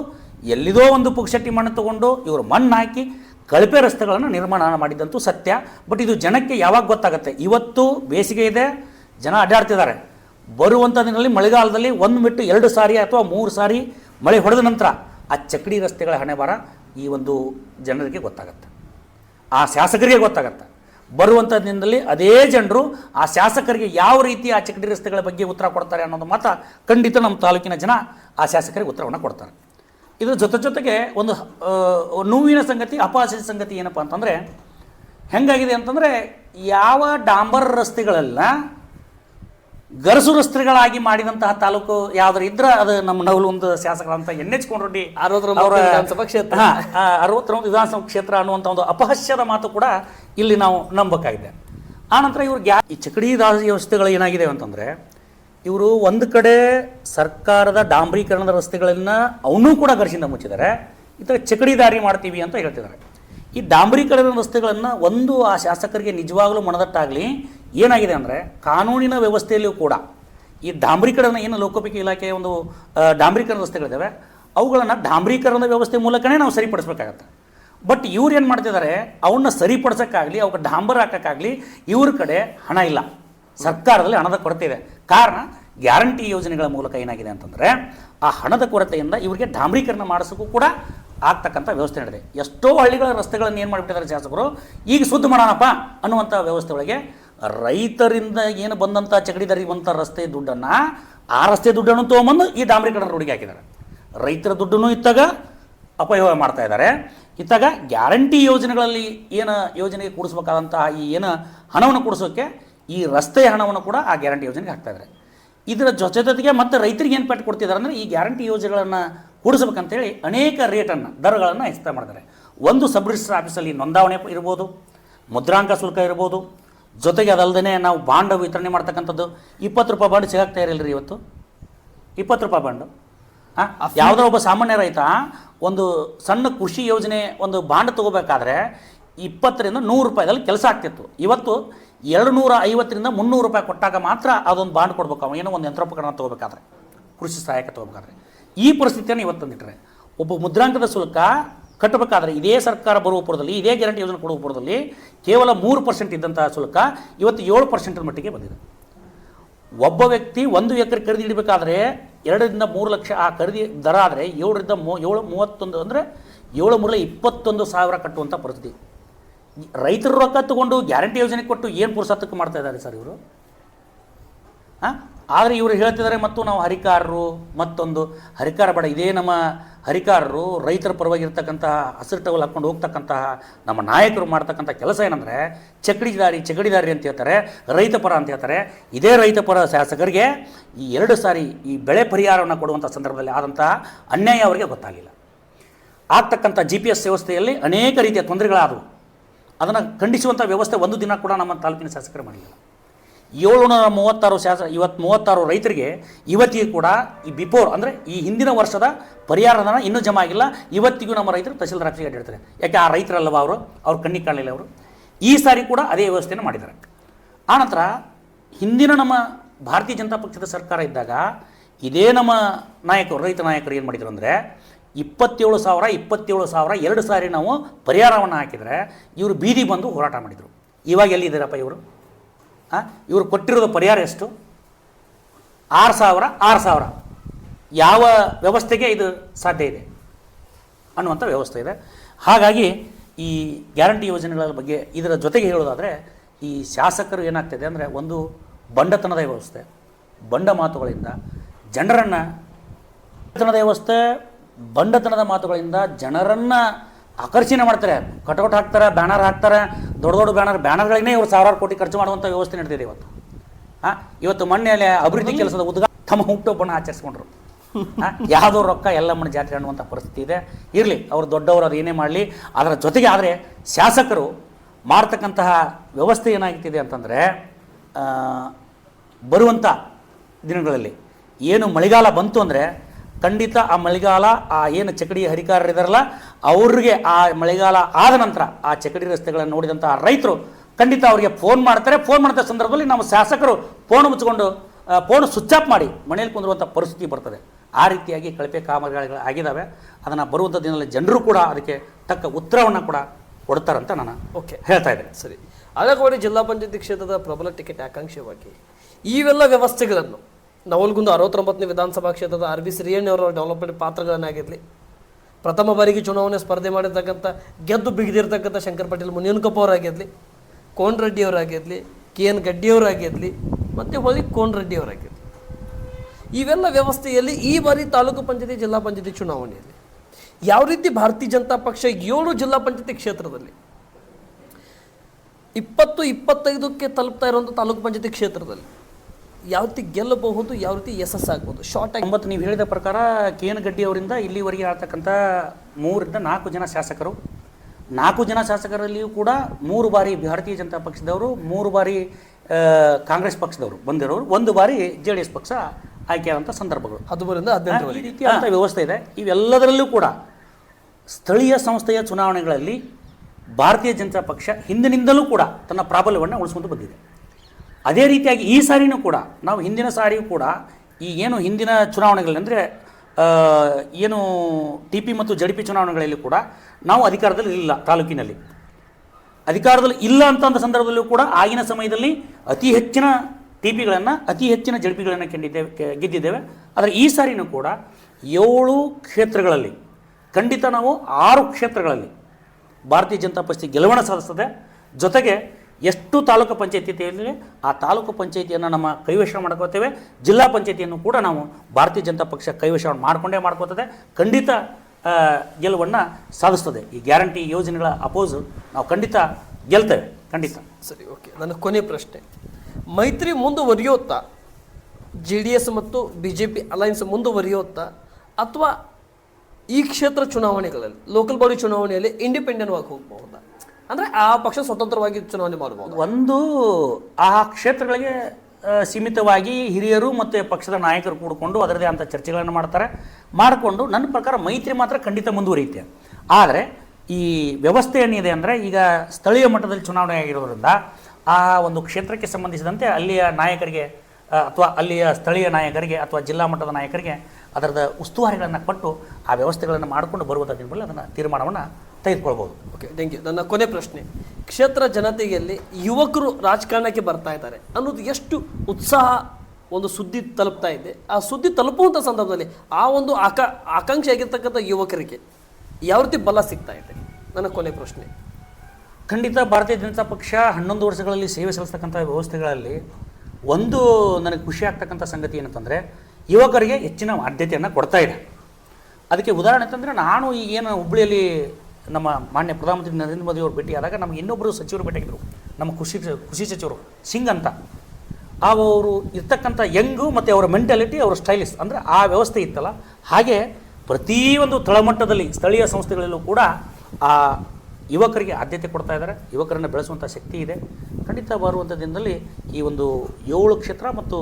ಎಲ್ಲಿದೋ ಒಂದು ಪುಕ್ಷಟ್ಟಿ ಮಣ್ಣು ತಗೊಂಡು ಇವರು ಮಣ್ಣು ಹಾಕಿ ಕಳಪೆ ರಸ್ತೆಗಳನ್ನು ನಿರ್ಮಾಣ ಮಾಡಿದ್ದಂತೂ ಸತ್ಯ. ಬಟ್ ಇದು ಜನಕ್ಕೆ ಯಾವಾಗ ಗೊತ್ತಾಗುತ್ತೆ? ಇವತ್ತು ಬೇಸಿಗೆ ಇದೆ ಜನ ಅಡ್ಡಾಡ್ತಿದ್ದಾರೆ. ಬರುವಂಥ ದಿನದಲ್ಲಿ ಮಳೆಗಾಲದಲ್ಲಿ ಒಂದು ಬಿಟ್ಟು ಎರಡು ಸಾರಿ ಅಥವಾ ಮೂರು ಸಾರಿ ಮಳೆ ಹೊಡೆದ ನಂತರ ಆ ಚಕ್ಕಡಿ ರಸ್ತೆಗಳ ಹಣೆ ಬರ ಈ ಒಂದು ಜನರಿಗೆ ಗೊತ್ತಾಗತ್ತೆ. ಆ ಶಾಸಕರಿಗೆ ಗೊತ್ತಾಗತ್ತೆ. ಬರುವಂಥ ದಿನದಲ್ಲಿ ಅದೇ ಜನರು ಆ ಶಾಸಕರಿಗೆ ಯಾವ ರೀತಿ ಆ ಚಕ್ಕಡಿ ರಸ್ತೆಗಳ ಬಗ್ಗೆ ಉತ್ತರ ಕೊಡ್ತಾರೆ ಅನ್ನೋದು ಮಾತ್ರ ಖಂಡಿತ ನಮ್ಮ ತಾಲೂಕಿನ ಜನ ಆ ಶಾಸಕರಿಗೆ ಉತ್ತರವನ್ನು ಕೊಡ್ತಾರೆ. ಇದರ ಜೊತೆ ಜೊತೆಗೆ ಒಂದು ನೋವಿನ ಸಂಗತಿ, ಅಪಹಾಸ್ಯದ ಸಂಗತಿ ಏನಪ್ಪ ಅಂತಂದರೆ ಹೆಂಗಾಗಿದೆ ಅಂತಂದರೆ ಯಾವ ಡಾಂಬರ್ ರಸ್ತೆಗಳೆಲ್ಲ ಗರಸು ರಸ್ತೆಗಳಾಗಿ ಮಾಡಿದಂತಹ ತಾಲೂಕು ಯಾವ್ದಾರು ಇದ್ರ ಅದು ನಮ್ಮ ನವಲು ಒಂದು ಶಾಸಕರಂತ ಎನ್ ಎಚ್ ಕೊಂಡ್ರೆಡ್ಡಿ ವಿಧಾನಸಭಾ ಕ್ಷೇತ್ರ. ಒಂದು ವಿಧಾನಸಭಾ ಕ್ಷೇತ್ರ ಅನ್ನುವಂತ ಒಂದು ಅಪಹಾಸ್ಯದ ಮಾತು ಕೂಡ ಇಲ್ಲಿ ನಾವು ನಂಬಕ್ಕಾಗಿದೆ. ಆನಂತರ ಇವ್ರು ಗ್ಯಾ ಈ ಚಕಡಿ ವ್ಯವಸ್ಥೆಗಳು ಏನಾಗಿದೆ ಅಂತಂದ್ರೆ ಇವರು ಒಂದು ಕಡೆ ಸರ್ಕಾರದ ಡಾಂಬರೀಕರಣದ ರಸ್ತೆಗಳನ್ನ ಅವನು ಕೂಡ ಗರ್ಸಿಂದ ಮುಚ್ಚಿದ್ದಾರೆ. ಇತರ ಚಕಡಿ ದಾರಿ ಮಾಡ್ತೀವಿ ಅಂತ ಹೇಳ್ತಿದ್ದಾರೆ. ಈ ಡಾಂಬರೀಕರಣದ ರಸ್ತೆಗಳನ್ನು ಒಂದು ಆ ಶಾಸಕರಿಗೆ ನಿಜವಾಗ್ಲೂ ಮನದಟ್ಟಾಗಲಿ ಏನಾಗಿದೆ ಅಂದರೆ ಕಾನೂನಿನ ವ್ಯವಸ್ಥೆಯಲ್ಲಿಯೂ ಕೂಡ ಈ ಡಾಂಬ್ರೀಕರಣ ಏನು ಲೋಕೋಪಯೋಗಿ ಇಲಾಖೆಯ ಒಂದು ಡಾಂಬ್ರೀಕರಣ ರಸ್ತೆಗಳಿದ್ದಾವೆ ಅವುಗಳನ್ನು ಡಾಂಬ್ರೀಕರಣದ ವ್ಯವಸ್ಥೆ ಮೂಲಕನೇ ನಾವು ಸರಿಪಡಿಸ್ಬೇಕಾಗತ್ತೆ. ಬಟ್ ಇವ್ರು ಏನು ಮಾಡ್ತಿದ್ದಾರೆ ಅವನ್ನ ಸರಿಪಡಿಸೋಕ್ಕಾಗಲಿ, ಅವ್ರಿಗೆ ಡಾಂಬರ್ ಹಾಕೋಕ್ಕಾಗಲಿ ಇವ್ರ ಕಡೆ ಹಣ ಇಲ್ಲ. ಸರ್ಕಾರದಲ್ಲಿ ಹಣದ ಕೊರತೆ ಇದೆ. ಕಾರಣ ಗ್ಯಾರಂಟಿ ಯೋಜನೆಗಳ ಮೂಲಕ ಏನಾಗಿದೆ ಅಂತಂದರೆ, ಆ ಹಣದ ಕೊರತೆಯಿಂದ ಇವರಿಗೆ ಡಾಂಬ್ರೀಕರಣ ಮಾಡಿಸೋಕ್ಕೂ ಕೂಡ ಆಗ್ತಕ್ಕಂಥ ವ್ಯವಸ್ಥೆ ನಡೆದಿದೆ. ಎಷ್ಟೋ ಹಳ್ಳಿಗಳ ರಸ್ತೆಗಳನ್ನು ಏನು ಮಾಡಿಬಿಟ್ಟಿದ್ದಾರೆ ಶಾಸಕರು, ಈಗ ಶುದ್ಧ ಮಾಡೋಣಪ್ಪ ಅನ್ನುವಂಥ ವ್ಯವಸ್ಥೆ ಒಳಗೆ ರೈತರಿಂದ ಏನು ಬಂದಂಥ ಚಗಡಿದಾರಿ ಬಂಥ ರಸ್ತೆ ದುಡ್ಡನ್ನು ಆ ರಸ್ತೆ ದುಡ್ಡನ್ನು ತೊಗೊಂಬಂದು ಈ ಡಾಂಬರೀಕರಣ ರೋಡಿಗೆ ಹಾಕಿದ್ದಾರೆ. ರೈತರ ದುಡ್ಡನ್ನು ಇತ್ತಾಗ ಅಪಯೋಗ ಮಾಡ್ತಾ ಇದ್ದಾರೆ. ಇತ್ತಾಗ ಗ್ಯಾರಂಟಿ ಯೋಜನೆಗಳಲ್ಲಿ ಏನು ಯೋಜನೆಗೆ ಕೂಡಿಸ್ಬೇಕಾದಂತಹ ಈ ಏನು ಹಣವನ್ನು ಕೂಡಿಸೋಕ್ಕೆ ಈ ರಸ್ತೆಯ ಹಣವನ್ನು ಕೂಡ ಆ ಗ್ಯಾರಂಟಿ ಯೋಜನೆಗೆ ಹಾಕ್ತಾ ಇದ್ದಾರೆ. ಇದರ ಜೊತೆ ಜೊತೆಗೆ ಮತ್ತು ರೈತರಿಗೆ ಏನು ಪೆಟ್ಟು ಕೊಡ್ತಿದ್ದಾರೆ ಅಂದರೆ ಈ ಗ್ಯಾರಂಟಿ ಯೋಜನೆಗಳನ್ನು ಕೂಡಿಸ್ಬೇಕಂತೇಳಿ ಅನೇಕ ರೇಟನ್ನು ದರಗಳನ್ನು ಹೆಚ್ಚುತ್ತಾ ಮಾಡಿದ್ದಾರೆ ಒಂದು ಸಬ್ ರಿಜಿಸ್ಟರ್ ಆಫೀಸಲ್ಲಿ ನೋಂದಾವಣೆ ಇರ್ಬೋದು, ಮುದ್ರಾಂಕ ಶುಲ್ಕ ಇರ್ಬೋದು ಜೊತೆಗೆ ಅದಲ್ಲದೆ ನಾವು ಬಾಂಡ್ ವಿತರಣೆ ಮಾಡ್ತಕ್ಕಂಥದ್ದು ಇಪ್ಪತ್ತು ರೂಪಾಯಿ ಬಾಂಡ್ ಸಿಗಾಕ್ತಾ ಇರಲಿಲ್ಲ ರೀ ಇವತ್ತು? ಇಪ್ಪತ್ತು ರೂಪಾಯಿ ಬಾಂಡು. ಹಾಂ ಯಾವುದೋ ಒಬ್ಬ ಸಾಮಾನ್ಯ ರೈತ ಒಂದು ಸಣ್ಣ ಕೃಷಿ ಯೋಜನೆ ಒಂದು ಬಾಂಡ್ ತಗೋಬೇಕಾದ್ರೆ ಇಪ್ಪತ್ತರಿಂದ ನೂರು ರೂಪಾಯಿದಲ್ಲಿ ಕೆಲಸ ಆಗ್ತಿತ್ತು. ಇವತ್ತು ಎರಡು ನೂರ ಐವತ್ತರಿಂದ ಮುನ್ನೂರು ರೂಪಾಯಿ ಕೊಟ್ಟಾಗ ಮಾತ್ರ ಅದೊಂದು ಬಾಂಡ್ ಕೊಡ್ಬೇಕು. ಅವ ಏನೋ ಒಂದು ಯಂತ್ರೋಪಕರಣ ತಗೋಬೇಕಾದ್ರೆ ಕೃಷಿ ಸಹಾಯಕ ತಗೋಬೇಕಾದ್ರೆ. ಈ ಪರಿಸ್ಥಿತಿಯನ್ನು ಇವತ್ತು ತಂದಿಟ್ರೆ. ಒಬ್ಬ ಮುದ್ರಾಂಕದ ಶುಲ್ಕ ಕಟ್ಟಬೇಕಾದ್ರೆ ಇದೇ ಸರ್ಕಾರ ಬರುವ ಪುರದಲ್ಲಿ, ಇದೇ ಗ್ಯಾರಂಟಿ ಯೋಜನೆ ಕೊಡುವ ಪುರದಲ್ಲಿ ಕೇವಲ ಮೂರು ಪರ್ಸೆಂಟ್ ಇದ್ದಂತಹ ಶುಲ್ಕ ಇವತ್ತು ಏಳು ಪರ್ಸೆಂಟ್ ಮಟ್ಟಿಗೆ ಬಂದಿದೆ. ಒಬ್ಬ ವ್ಯಕ್ತಿ ಒಂದು ಎಕರೆ ಖರೀದಿ ಇಡಬೇಕಾದ್ರೆ ಎರಡರಿಂದ ಮೂರು ಲಕ್ಷ ಆ ಖರೀದಿ ದರ ಆದರೆ ಏಳರಿಂದ ಮೂ, ಏಳು, ಮೂವತ್ತೊಂದು ಅಂದರೆ ಏಳು ಮೂರಲ್ಲಿ ಇಪ್ಪತ್ತೊಂದು ಸಾವಿರ ಕಟ್ಟುವಂಥ ಪರಿಸ್ಥಿತಿ. ರೈತರು ರೊಕ್ಕ ತಗೊಂಡು ಗ್ಯಾರಂಟಿ ಯೋಜನೆ ಕೊಟ್ಟು ಏನು ಪುರುಸತ್ತಕ್ಕೆ ಮಾಡ್ತಾ ಇದ್ದಾರೆ ಸರ್ ಇವರು? ಹಾಂ ಆದರೆ ಇವರು ಹೇಳ್ತಿದ್ದಾರೆ ಮತ್ತು ನಾವು ಹರಿಕಾರರು, ಮತ್ತೊಂದು ಹರಿಕಾರ ಬೇಡ, ಇದೇ ನಮ್ಮ ಹರಿಕಾರರು, ರೈತರ ಪರವಾಗಿರ್ತಕ್ಕಂತಹ ಹಸಿರು ಟವಲ್ ಹಾಕ್ಕೊಂಡು ಹೋಗ್ತಕ್ಕಂತಹ ನಮ್ಮ ನಾಯಕರು ಮಾಡ್ತಕ್ಕಂಥ ಕೆಲಸ ಏನಂದರೆ, ಚಕಡಿದಾರಿ ಚಕಡಿದಾರಿ ಅಂತ ಹೇಳ್ತಾರೆ, ರೈತ ಪರ ಅಂತ ಹೇಳ್ತಾರೆ. ಇದೇ ರೈತ ಪರ ಶಾಸಕರಿಗೆ ಈ ಎರಡು ಸಾರಿ ಈ ಬೆಳೆ ಪರಿಹಾರವನ್ನು ಕೊಡುವಂಥ ಸಂದರ್ಭದಲ್ಲಿ ಆದಂತಹ ಅನ್ಯಾಯ ಅವರಿಗೆ ಗೊತ್ತಾಗಲಿಲ್ಲ. ಆಗ್ತಕ್ಕಂಥ ಜಿ ಪಿ ಎಸ್ ವ್ಯವಸ್ಥೆಯಲ್ಲಿ ಅನೇಕ ರೀತಿಯ ತೊಂದರೆಗಳಾದವು. ಅದನ್ನು ಖಂಡಿಸುವಂಥ ವ್ಯವಸ್ಥೆ ಒಂದು ದಿನ ಕೂಡ ನಮ್ಮ ತಾಲೂಕಿನ ಶಾಸಕರು ಮಾಡಿಲ್ಲ. ಏಳುನೂರ ಮೂವತ್ತಾರು ಶಾಸ ಇವತ್ತು ಮೂವತ್ತಾರು ರೈತರಿಗೆ ಇವತ್ತಿಗೆ ಕೂಡ ಈ ಬಿಫೋರ್ ಅಂದರೆ ಈ ಹಿಂದಿನ ವರ್ಷದ ಪರಿಹಾರಧನ ಇನ್ನೂ ಜಮಾ ಆಗಿಲ್ಲ. ಇವತ್ತಿಗೂ ನಮ್ಮ ರೈತರು ತಹಸೀಲ್ದಾರ್ ಆಫೀಸ್ಗೆ ಅಡ್ಡಿರ್ತಾರೆ ಯಾಕೆ ಆ ರೈತರಲ್ಲವ ಅವರು? ಅವ್ರ ಕಣ್ಣಿಗೆ ಕಾಣಲಿಲ್ಲ ಅವರು. ಈ ಸಾರಿ ಕೂಡ ಅದೇ ವ್ಯವಸ್ಥೆಯನ್ನು ಮಾಡಿದ್ದಾರೆ. ಆನಂತರ ಹಿಂದಿನ ನಮ್ಮ ಭಾರತೀಯ ಜನತಾ ಪಕ್ಷದ ಸರ್ಕಾರ ಇದ್ದಾಗ ಇದೇ ನಮ್ಮ ನಾಯಕರು, ರೈತ ನಾಯಕರು ಏನು ಮಾಡಿದ್ರು ಅಂದರೆ ಇಪ್ಪತ್ತೇಳು ಸಾವಿರ ಇಪ್ಪತ್ತೇಳು ಸಾವಿರ ಎರಡು ಸಾರಿ ನಾವು ಪರಿಹಾರವನ್ನು ಹಾಕಿದರೆ ಇವರು ಬೀದಿ ಬಂದು ಹೋರಾಟ ಮಾಡಿದರು. ಇವಾಗ ಎಲ್ಲಿದ್ದಾರಪ್ಪ ಇವರು? ಇವರು ಕೊಟ್ಟಿರೋದು ಪರಿಹಾರ ಎಷ್ಟು? ಆರು ಸಾವಿರ ಆರು ಸಾವಿರ. ಯಾವ ವ್ಯವಸ್ಥೆಗೆ ಇದು ಸಾಧ್ಯ ಇದೆ? ಅನ್ನುವಂಥ ವ್ಯವಸ್ಥೆ ಇದೆ. ಹಾಗಾಗಿ ಈ ಗ್ಯಾರಂಟಿ ಯೋಜನೆಗಳ ಬಗ್ಗೆ ಇದರ ಜೊತೆಗೆ ಹೇಳೋದಾದರೆ, ಈ ಶಾಸಕರು ಏನಾಗ್ತಿದೆ ಅಂದರೆ ಒಂದು ಬಂಡತನದ ವ್ಯವಸ್ಥೆ, ಬಂಡ ಮಾತುಗಳಿಂದ ಜನರನ್ನು, ಬಂಡತನದ ವ್ಯವಸ್ಥೆ, ಬಂಡತನದ ಮಾತುಗಳಿಂದ ಜನರನ್ನು ಆಕರ್ಷಣೆ ಮಾಡ್ತಾರೆ. ಕಟೌಟ್ ಹಾಕ್ತಾರೆ ಬ್ಯಾನರ್ ಹಾಕ್ತಾರೆ. ದೊಡ್ಡ ದೊಡ್ಡ ಬ್ಯಾನರ್ ಬ್ಯಾನರ್ಗಳನ್ನೇ ಇವರು ಸಾವಿರಾರು ಕೋಟಿ ಖರ್ಚು ಮಾಡುವಂಥ ವ್ಯವಸ್ಥೆ ನಡೆದಿದೆ ಇವತ್ತು. ಹಾಂ ಇವತ್ತು ಮೊನ್ನೆ ಅಭಿವೃದ್ಧಿ ಕೆಲಸದ ಉದ್ಘಾಟನೆ ತಮ್ಮ ಹುಟ್ಟುಹಬ್ಬನ ಆಚರಿಸ್ಕೊಂಡ್ರು. ಯಾವುದೋ ರೊಕ್ಕ ಎಲ್ಲಮ್ಮನ ಜಾತ್ರೆ ಅನ್ನುವಂಥ ಪರಿಸ್ಥಿತಿ ಇದೆ. ಇರಲಿ ಅವರು ದೊಡ್ಡವರು ಅದು ಏನೇ ಮಾಡಲಿ. ಅದರ ಜೊತೆಗೆ ಆದರೆ ಶಾಸಕರು ಮಾಡ್ತಕ್ಕಂತಹ ವ್ಯವಸ್ಥೆ ಏನಾಗ್ತಿದೆ ಅಂತಂದರೆ ಬರುವಂಥ ದಿನಗಳಲ್ಲಿ ಏನು ಮಳೆಗಾಲ ಬಂತು ಅಂದರೆ ಖಂಡಿತ ಆ ಮಳೆಗಾಲ ಆ ಏನು ಚಕಡಿ ಹರಿಕಾರರಿದಾರಲ್ಲ ಅವ್ರಿಗೆ ಆ ಮಳೆಗಾಲ ಆದ ನಂತರ ಆ ಚಕಡಿ ರಸ್ತೆಗಳನ್ನು ನೋಡಿದಂಥ ರೈತರು ಖಂಡಿತ ಅವರಿಗೆ ಫೋನ್ ಮಾಡ್ತಾರೆ. ಫೋನ್ ಮಾಡಿದ ಸಂದರ್ಭದಲ್ಲಿ ನಮ್ಮ ಶಾಸಕರು ಫೋನ್ ಮುಚ್ಚಿಕೊಂಡು ಫೋನ್ ಸ್ವಿಚ್ ಆಫ್ ಮಾಡಿ ಮನೆಯಲ್ಲಿ ಕುಂದಿರುವಂಥ ಪರಿಸ್ಥಿತಿ ಬರ್ತದೆ. ಆ ರೀತಿಯಾಗಿ ಕಳಪೆ ಕಾಮಗಾರಿಗಳು ಆಗಿದ್ದಾವೆ ಅದನ್ನು ಬರುವಂಥ ದಿನದಲ್ಲಿ ಜನರು ಕೂಡ ಅದಕ್ಕೆ ತಕ್ಕ ಉತ್ತರವನ್ನು ಕೂಡ ಕೊಡ್ತಾರಂತ ನಾನು ಓಕೆ. ಹೇಳ್ತಾ ಇದ್ದೇನೆ. ಸರಿ. ಆಲಕೋಟೆ ಜಿಲ್ಲಾ ಪಂಚಾಯತಿ ಕ್ಷೇತ್ರದ ಪ್ರಬಲ ಟಿಕೆಟ್ ಆಕಾಂಕ್ಷೆಯಾಗಿ ಇವೆಲ್ಲ ವ್ಯವಸ್ಥೆಗಳನ್ನು ನವಲ್ಗುಂದ ಅರವತ್ತೊಂಬತ್ತನೇ ವಿಧಾನಸಭಾ ಕ್ಷೇತ್ರದ ಆರ್ ಬಿ ಸಿರಿಯಣ್ಣ ಅವರ ಡೆವಲಪ್ಮೆಂಟ್ ಪಾತ್ರಗಳನ್ನಾಗಿರಲಿ. ಪ್ರಥಮ ಬಾರಿಗೆ ಚುನಾವಣೆ ಸ್ಪರ್ಧೆ ಮಾಡಿರ್ತಕ್ಕಂಥ, ಗೆದ್ದು ಬಿಗಿದಿರ್ತಕ್ಕಂಥ ಶಂಕರ್ ಪಾಟೀಲ್ ಮುನಿಯನ್ಕಪ್ಪ ಅವರಾಗಿರಲಿ ಕೋನ್ ರೆಡ್ಡಿ ಅವರಾಗಿರಲಿ, ಕೆ ಎನ್ ಗಡ್ಡಿ ಅವರಾಗಿರಲಿ, ಮತ್ತು ಹೋಗಿ ಕೋನ್ ರೆಡ್ಡಿ ಅವರಾಗಿರಲಿ. ಇವೆಲ್ಲ ವ್ಯವಸ್ಥೆಯಲ್ಲಿ ಈ ಬಾರಿ ತಾಲೂಕು ಪಂಚಾಯತಿ, ಜಿಲ್ಲಾ ಪಂಚಾಯತಿ ಚುನಾವಣೆಯಲ್ಲಿ ಯಾವ ರೀತಿ ಭಾರತೀಯ ಜನತಾ ಪಕ್ಷ ಏಳು ಜಿಲ್ಲಾ ಪಂಚಾಯತಿ ಕ್ಷೇತ್ರದಲ್ಲಿ, ಇಪ್ಪತ್ತು, ಇಪ್ಪತ್ತೈದಕ್ಕೆ ತಲುಪ್ತಾ ಇರುವಂಥ ತಾಲೂಕು ಪಂಚಾಯತಿ ಕ್ಷೇತ್ರದಲ್ಲಿ ಯಾವ ರೀತಿ ಗೆಲ್ಲಬಹುದು ಯಾವ ರೀತಿ ಯಶಸ್ಸಾಗ್ಬೋದು? ಶಾರ್ಟ್ ಆಗಿ ಒಂಬತ್ತು ನೀವು ಹೇಳಿದ ಪ್ರಕಾರ ಕೆ ಎನ್ ಗಡ್ಡಿ ಅವರಿಂದ ಇಲ್ಲಿವರೆಗೆ ಆಗ್ತಕ್ಕಂಥ ಮೂರರಿಂದ ನಾಲ್ಕು ಜನ ಶಾಸಕರು. ನಾಲ್ಕು ಜನ ಶಾಸಕರಲ್ಲಿಯೂ ಕೂಡ ಮೂರು ಬಾರಿ ಭಾರತೀಯ ಜನತಾ ಪಕ್ಷದವರು ಮೂರು ಬಾರಿ ಕಾಂಗ್ರೆಸ್ ಪಕ್ಷದವರು ಬಂದಿರೋರು ಒಂದು ಬಾರಿ ಜೆ ಡಿ ಎಸ್ ಪಕ್ಷ ಆಯ್ಕೆಯಾದಂಥ ಸಂದರ್ಭಗಳು. ಹದಿಮೂರರಿಂದ ಈ ಹದಿನೆಂಟರವರೆಗೆ ರೀತಿಯಾದಂಥ ವ್ಯವಸ್ಥೆ ಇದೆ. ಇವೆಲ್ಲದರಲ್ಲೂ ಕೂಡ ಸ್ಥಳೀಯ ಸಂಸ್ಥೆಯ ಚುನಾವಣೆಗಳಲ್ಲಿ ಭಾರತೀಯ ಜನತಾ ಪಕ್ಷ ಹಿಂದಿನಿಂದಲೂ ಕೂಡ ತನ್ನ ಪ್ರಾಬಲ್ಯವನ್ನು ಉಳಿಸ್ಕೊಂಡು ಬಂದಿದೆ. ಅದೇ ರೀತಿಯಾಗಿ ಈ ಸಾರಿನೂ ಕೂಡ, ನಾವು ಹಿಂದಿನ ಸಾರಿಯೂ ಕೂಡ ಈ ಏನು ಹಿಂದಿನ ಚುನಾವಣೆಗಳಲ್ಲಿ ಅಂದರೆ ಏನು ಟಿ ಪಿ ಮತ್ತು ಜಡಿಪಿ ಚುನಾವಣೆಗಳಲ್ಲಿ ಕೂಡ ನಾವು ಅಧಿಕಾರದಲ್ಲಿ ಇಲ್ಲ ತಾಲೂಕಿನಲ್ಲಿ. ಅಧಿಕಾರದಲ್ಲಿ ಇಲ್ಲ ಅಂತಂದ ಸಂದರ್ಭದಲ್ಲೂ ಕೂಡ ಆಗಿನ ಸಮಯದಲ್ಲಿ ಅತಿ ಹೆಚ್ಚಿನ ಟಿ ಪಿಗಳನ್ನು ಅತಿ ಹೆಚ್ಚಿನ ಜಡಿಪಿಗಳನ್ನು ಕಂಡಿದ್ದೇವೆ ಗೆದ್ದಿದ್ದೇವೆ. ಆದರೆ ಈ ಸಾರಿನೂ ಕೂಡ ಏಳು ಕ್ಷೇತ್ರಗಳಲ್ಲಿ, ಖಂಡಿತ ನಾವು ಆರು ಕ್ಷೇತ್ರಗಳಲ್ಲಿ ಭಾರತೀಯ ಜನತಾ ಪಕ್ಷ ಗೆಲುವಣ ಸಾಧಿಸ್ತದೆ. ಜೊತೆಗೆ ಎಷ್ಟು ತಾಲೂಕು ಪಂಚಾಯತಿ ಇದೆ ಆ ತಾಲೂಕು ಪಂಚಾಯತಿಯನ್ನು ನಮ್ಮ ಕೈವಶ ಮಾಡ್ಕೋತೇವೆ. ಜಿಲ್ಲಾ ಪಂಚಾಯತಿಯನ್ನು ಕೂಡ ನಾವು ಭಾರತೀಯ ಜನತಾ ಪಕ್ಷ ಕೈವಶವನ್ನು ಮಾಡಿಕೊಂಡೇ ಮಾಡ್ಕೋತದೆ. ಖಂಡಿತ ಗೆಲುವನ್ನು ಸಾಧಿಸ್ತದೆ. ಈ ಗ್ಯಾರಂಟಿ ಯೋಜನೆಗಳ ಅಪೋಸ್ ನಾವು ಖಂಡಿತ ಗೆಲ್ತೇವೆ. ಖಂಡಿತ. ಸರಿ, ಓಕೆ. ನನ್ನ ಕೊನೆ ಪ್ರಶ್ನೆ. ಮೈತ್ರಿ ಮುಂದುವರಿಯುತ್ತಾ? ಜೆ ಡಿ ಎಸ್ ಮತ್ತು ಬಿ ಜೆ ಪಿ ಅಲೈನ್ಸ್ ಮುಂದುವರಿಯುತ್ತಾ? ಅಥವಾ ಈ ಕ್ಷೇತ್ರ ಚುನಾವಣೆಗಳಲ್ಲಿ, ಲೋಕಲ್ ಬಾಡಿ ಚುನಾವಣೆಯಲ್ಲಿ ಇಂಡಿಪೆಂಡೆಂಟ್ ಆಗಿ ಹೋಗಬಹುದಾ? ಅಂದ್ರೆ ಆ ಪಕ್ಷ ಸ್ವತಂತ್ರವಾಗಿ ಚುನಾವಣೆ ಮಾಡಬಹುದು. ಒಂದು, ಆ ಕ್ಷೇತ್ರಗಳಿಗೆ ಸೀಮಿತವಾಗಿ ಹಿರಿಯರು ಮತ್ತು ಪಕ್ಷದ ನಾಯಕರು ಕೂಡಿಕೊಂಡು ಅದರದೇ ಅಂತ ಚರ್ಚೆಗಳನ್ನು ಮಾಡ್ತಾರೆ. ಮಾಡಿಕೊಂಡು ನನ್ನ ಪ್ರಕಾರ ಮೈತ್ರಿ ಮಾತ್ರ ಖಂಡಿತ ಮುಂದುವರಿಯುತ್ತೆ. ಆದರೆ, ಈ ವ್ಯವಸ್ಥೆ ಏನಿದೆ ಅಂದರೆ ಈಗ ಸ್ಥಳೀಯ ಮಟ್ಟದಲ್ಲಿ ಚುನಾವಣೆ ಆಗಿರೋದ್ರಿಂದ ಆ ಒಂದು ಕ್ಷೇತ್ರಕ್ಕೆ ಸಂಬಂಧಿಸಿದಂತೆ ಅಲ್ಲಿಯ ನಾಯಕರಿಗೆ ಅಥವಾ ಅಲ್ಲಿಯ ಸ್ಥಳೀಯ ನಾಯಕರಿಗೆ ಅಥವಾ ಜಿಲ್ಲಾ ಮಟ್ಟದ ನಾಯಕರಿಗೆ ಅದರದ ಉಸ್ತುವಾರಿಗಳನ್ನು ಕೊಟ್ಟು ಆ ವ್ಯವಸ್ಥೆಗಳನ್ನು ಮಾಡಿಕೊಂಡು ಬರುವುದರ ಮೇಲೆ ಅದನ್ನು ತೀರ್ಮಾನವನ್ನು ತೆಗೆದುಕೊಳ್ಬೋದು. ಓಕೆ ಥ್ಯಾಂಕ್ ಯು ನನ್ನ ಕೊನೆ ಪ್ರಶ್ನೆ. ಕ್ಷೇತ್ರ ಜನತೆಯಲ್ಲಿ ಯುವಕರು ರಾಜಕಾರಣಕ್ಕೆ ಬರ್ತಾ ಇದ್ದಾರೆ. ಅನ್ನೋದು ಎಷ್ಟು ಉತ್ಸಾಹ ಒಂದು ಸುದ್ದಿ ತಲುಪ್ತಾ ಇದೆ. ಆ ಸುದ್ದಿ ತಲುಪುವಂಥ ಸಂದರ್ಭದಲ್ಲಿ ಆ ಒಂದು ಆಕ ಆಕಾಂಕ್ಷೆ ಆಗಿರ್ತಕ್ಕಂಥ ಯುವಕರಿಗೆ ಯಾವ ರೀತಿ ಬಲ ಸಿಗ್ತಾ ಇದೆ? ನನ್ನ ಕೊನೆ ಪ್ರಶ್ನೆ. ಖಂಡಿತ ಭಾರತೀಯ ಜನತಾ ಪಕ್ಷ ಹನ್ನೊಂದು ವರ್ಷಗಳಲ್ಲಿ ಸೇವೆ ಸಲ್ಲಿಸ್ತಕ್ಕಂಥ ವ್ಯವಸ್ಥೆಗಳಲ್ಲಿ ಒಂದು ನನಗೆ ಖುಷಿ ಆಗ್ತಕ್ಕಂಥ ಸಂಗತಿ ಏನಂತಂದರೆ ಯುವಕರಿಗೆ ಹೆಚ್ಚಿನ ಆದ್ಯತೆಯನ್ನು ಕೊಡ್ತಾ ಇದೆ. ಅದಕ್ಕೆ ಉದಾಹರಣೆ ಅಂತಂದರೆ ನಾನು ಈಗೇನು ಹುಬ್ಬಳ್ಳಿಯಲ್ಲಿ ನಮ್ಮ ಮಾನ್ಯ ಪ್ರಧಾನಮಂತ್ರಿ ನರೇಂದ್ರ ಮೋದಿ ಅವರು ಭೇಟಿಯಾದಾಗ ನಮಗೆ ಇನ್ನೊಬ್ಬರು ಸಚಿವರು ಭೇಟಿಯಾಗಿದ್ದರು ನಮ್ಮ ಕೃಷಿ ಕೃಷಿ ಸಚಿವರು ಸಿಂಗ್ ಅಂತ. ಅವರು ಇರ್ತಕ್ಕಂಥ ಯಂಗು ಮತ್ತು ಅವರ ಮೆಂಟಾಲಿಟಿ ಅವರ ಸ್ಟೈಲಿಸ್ ಅಂದರೆ ಆ ವ್ಯವಸ್ಥೆ ಇತ್ತಲ್ಲ. ಹಾಗೆ ಪ್ರತಿಯೊಂದು ತಳಮಟ್ಟದಲ್ಲಿ ಸ್ಥಳೀಯ ಸಂಸ್ಥೆಗಳಲ್ಲೂ ಕೂಡ ಆ ಯುವಕರಿಗೆ ಆದ್ಯತೆ ಕೊಡ್ತಾ ಇದ್ದಾರೆ. ಯುವಕರನ್ನು ಬೆಳೆಸುವಂಥ ಶಕ್ತಿ ಇದೆ. ಖಂಡಿತ ಬರುವಂಥ ದಿನದಲ್ಲಿ ಈ ಒಂದು ಏಳು ಕ್ಷೇತ್ರ ಮತ್ತು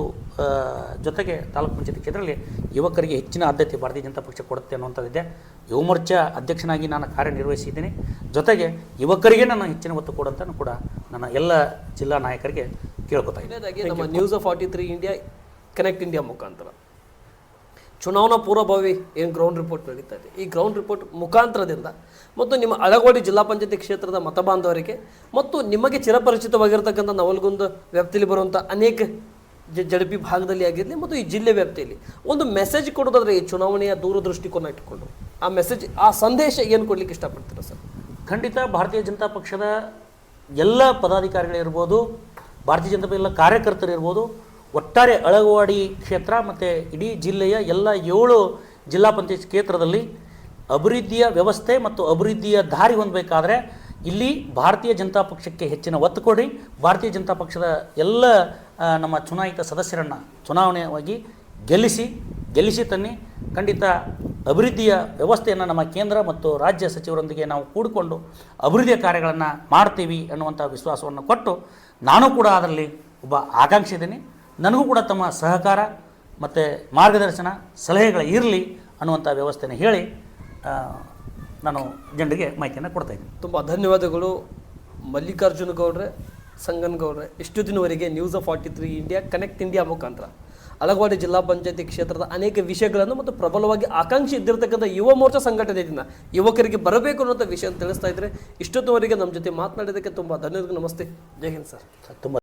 ಜೊತೆಗೆ ತಾಲೂಕು ಪಂಚಾಯತಿ ಕ್ಷೇತ್ರದಲ್ಲಿ ಯುವಕರಿಗೆ ಹೆಚ್ಚಿನ ಆದ್ಯತೆ ಭಾರತೀಯ ಜನತಾ ಪಕ್ಷ ಕೊಡುತ್ತೆ ಅನ್ನುವಂಥದ್ದಿದೆ ಯುವ ಮೋರ್ಚಾ ಅಧ್ಯಕ್ಷನಾಗಿ ನಾನು ಕಾರ್ಯನಿರ್ವಹಿಸಿದ್ದೀನಿ. ಜೊತೆಗೆ ಯುವಕರಿಗೆ ನಾನು ಹೆಚ್ಚಿನ ಒತ್ತು ಕೊಡುವಂತ ಕೂಡ ನನ್ನ ಎಲ್ಲ ಜಿಲ್ಲಾ ನಾಯಕರಿಗೆ ಕೇಳ್ಕೊತಾ ಇದ್ದೀನಿ. ನ್ಯೂಸ್ ನಮ್ಮ news forty three India connect India ಮುಖಾಂತರ. ಚುನಾವಣಾ ಪೂರ್ವಭಾವಿ ಏನು ಗ್ರೌಂಡ್ ರಿಪೋರ್ಟ್ ನಡೀತಾ ಇದೆ. ಈ ಗ್ರೌಂಡ್ ರಿಪೋರ್ಟ್ ಮುಖಾಂತರದಿಂದ ಮತ್ತು ನಿಮ್ಮ ಅಳಗೋಡಿ ಜಿಲ್ಲಾ ಪಂಚಾಯತಿ ಕ್ಷೇತ್ರದ ಮತಬಾಂಧವರಿಗೆ ಮತ್ತು ನಿಮಗೆ ಚಿರಪರಿಚಿತವಾಗಿರ್ತಕ್ಕಂಥ ನವಲ್ಗುಂದ ವ್ಯಾಪ್ತಿಯಲ್ಲಿ ಬರುವಂಥ ಅನೇಕ ಜ, ಜಡಪಿ ಭಾಗದಲ್ಲಿ ಆಗಿರಲಿ ಮತ್ತು ಈ ಜಿಲ್ಲೆ ವ್ಯಾಪ್ತಿಯಲ್ಲಿ ಒಂದು ಮೆಸೇಜ್ ಕೊಡೋದಾದರೆ ಈ ಚುನಾವಣೆಯ ದೂರದೃಷ್ಟಿಕೋನ ಇಟ್ಟುಕೊಂಡು. ಆ ಮೆಸೇಜ್ ಆ ಸಂದೇಶ ಏನು ಕೊಡ್ಲಿಕ್ಕೆ ಇಷ್ಟಪಡ್ತೀರ ಸರ್? ಖಂಡಿತ ಭಾರತೀಯ ಜನತಾ ಪಕ್ಷದ ಎಲ್ಲ ಪದಾಧಿಕಾರಿಗಳಿರ್ಬೋದು ಭಾರತೀಯ ಜನತಾ ಪಕ್ಷದ ಎಲ್ಲ ಕಾರ್ಯಕರ್ತರಿರ್ಬೋದು ಒಟ್ಟಾರೆ ಅಳಗವಾಡಿ ಕ್ಷೇತ್ರ ಮತ್ತು ಇಡೀ ಜಿಲ್ಲೆಯ ಎಲ್ಲ ಏಳು ಜಿಲ್ಲಾ ಪಂಚಾಯತ್ ಕ್ಷೇತ್ರದಲ್ಲಿ ಅಭಿವೃದ್ಧಿಯ ವ್ಯವಸ್ಥೆ ಮತ್ತು ಅಭಿವೃದ್ಧಿಯ ದಾರಿ ಹೊಂದಬೇಕಾದ್ರೆ ಇಲ್ಲಿ ಭಾರತೀಯ ಜನತಾ ಪಕ್ಷಕ್ಕೆ ಹೆಚ್ಚಿನ ಒತ್ತು ಕೊಡಿ. ಭಾರತೀಯ ಜನತಾ ಪಕ್ಷದ ಎಲ್ಲ ನಮ್ಮ ಚುನಾಯಿತ ಸದಸ್ಯರನ್ನು ಚುನಾವಣೆಯಾಗಿ ಗೆಲ್ಲಿಸಿ ಗೆಲ್ಲಿಸಿ ತನ್ನಿ. ಖಂಡಿತ ಅಭಿವೃದ್ಧಿಯ ವ್ಯವಸ್ಥೆಯನ್ನು ನಮ್ಮ ಕೇಂದ್ರ ಮತ್ತು ರಾಜ್ಯ ಸಚಿವರೊಂದಿಗೆ ನಾವು ಕೂಡಿಕೊಂಡು ಅಭಿವೃದ್ಧಿಯ ಕಾರ್ಯಗಳನ್ನು ಮಾಡ್ತೀವಿ ಅನ್ನುವಂಥ ವಿಶ್ವಾಸವನ್ನು ಕೊಟ್ಟು ನಾನು ಕೂಡ ಅದರಲ್ಲಿ ಒಬ್ಬ ಆಕಾಂಕ್ಷಿ ಇದ್ದೀನಿ ನನಗೂ ಕೂಡ ತಮ್ಮ ಸಹಕಾರ ಮತ್ತು ಮಾರ್ಗದರ್ಶನ ಸಲಹೆಗಳು ಇರಲಿ ಅನ್ನುವಂಥ ವ್ಯವಸ್ಥೆನ ಹೇಳಿ ನಾನು ಜನರಿಗೆ ಮಾಹಿತಿಯನ್ನು ಕೊಡ್ತಾ ಇದ್ದೀನಿ. ತುಂಬ ಧನ್ಯವಾದಗಳು ಮಲ್ಲಿಕಾರ್ಜುನ ಗೌಡ್ರೆ ಸಂಗನ್ ಗೌಡ್ರೆ. ಇಷ್ಟು ದಿನವರೆಗೆ news of forty three India connect India ಮುಖಾಂತರ. ಅಲಗವಾಡಿ ಜಿಲ್ಲಾ ಪಂಚಾಯತಿ ಕ್ಷೇತ್ರದ ಅನೇಕ ವಿಷಯಗಳನ್ನು ಮತ್ತು ಪ್ರಬಲವಾಗಿ ಆಕಾಂಕ್ಷಿ ಇದ್ದಿರತಕ್ಕಂಥ ಯುವ ಮೋರ್ಚಾ ಸಂಘಟನೆಯಿಂದ ಯುವಕರಿಗೆ ಬರಬೇಕು ಅನ್ನೋಂಥ ವಿಷಯ ತಿಳಿಸ್ತಾ ಇದ್ದರೆ ಇಷ್ಟೊತ್ತುವರೆಗೆ ನಮ್ಮ ಜೊತೆ ಮಾತನಾಡಿದ್ದಕ್ಕೆ ತುಂಬ ಧನ್ಯವಾದಗಳು. ನಮಸ್ತೆ. ಜೈ ಹಿಂದ್ ಸರ್. ತುಂಬ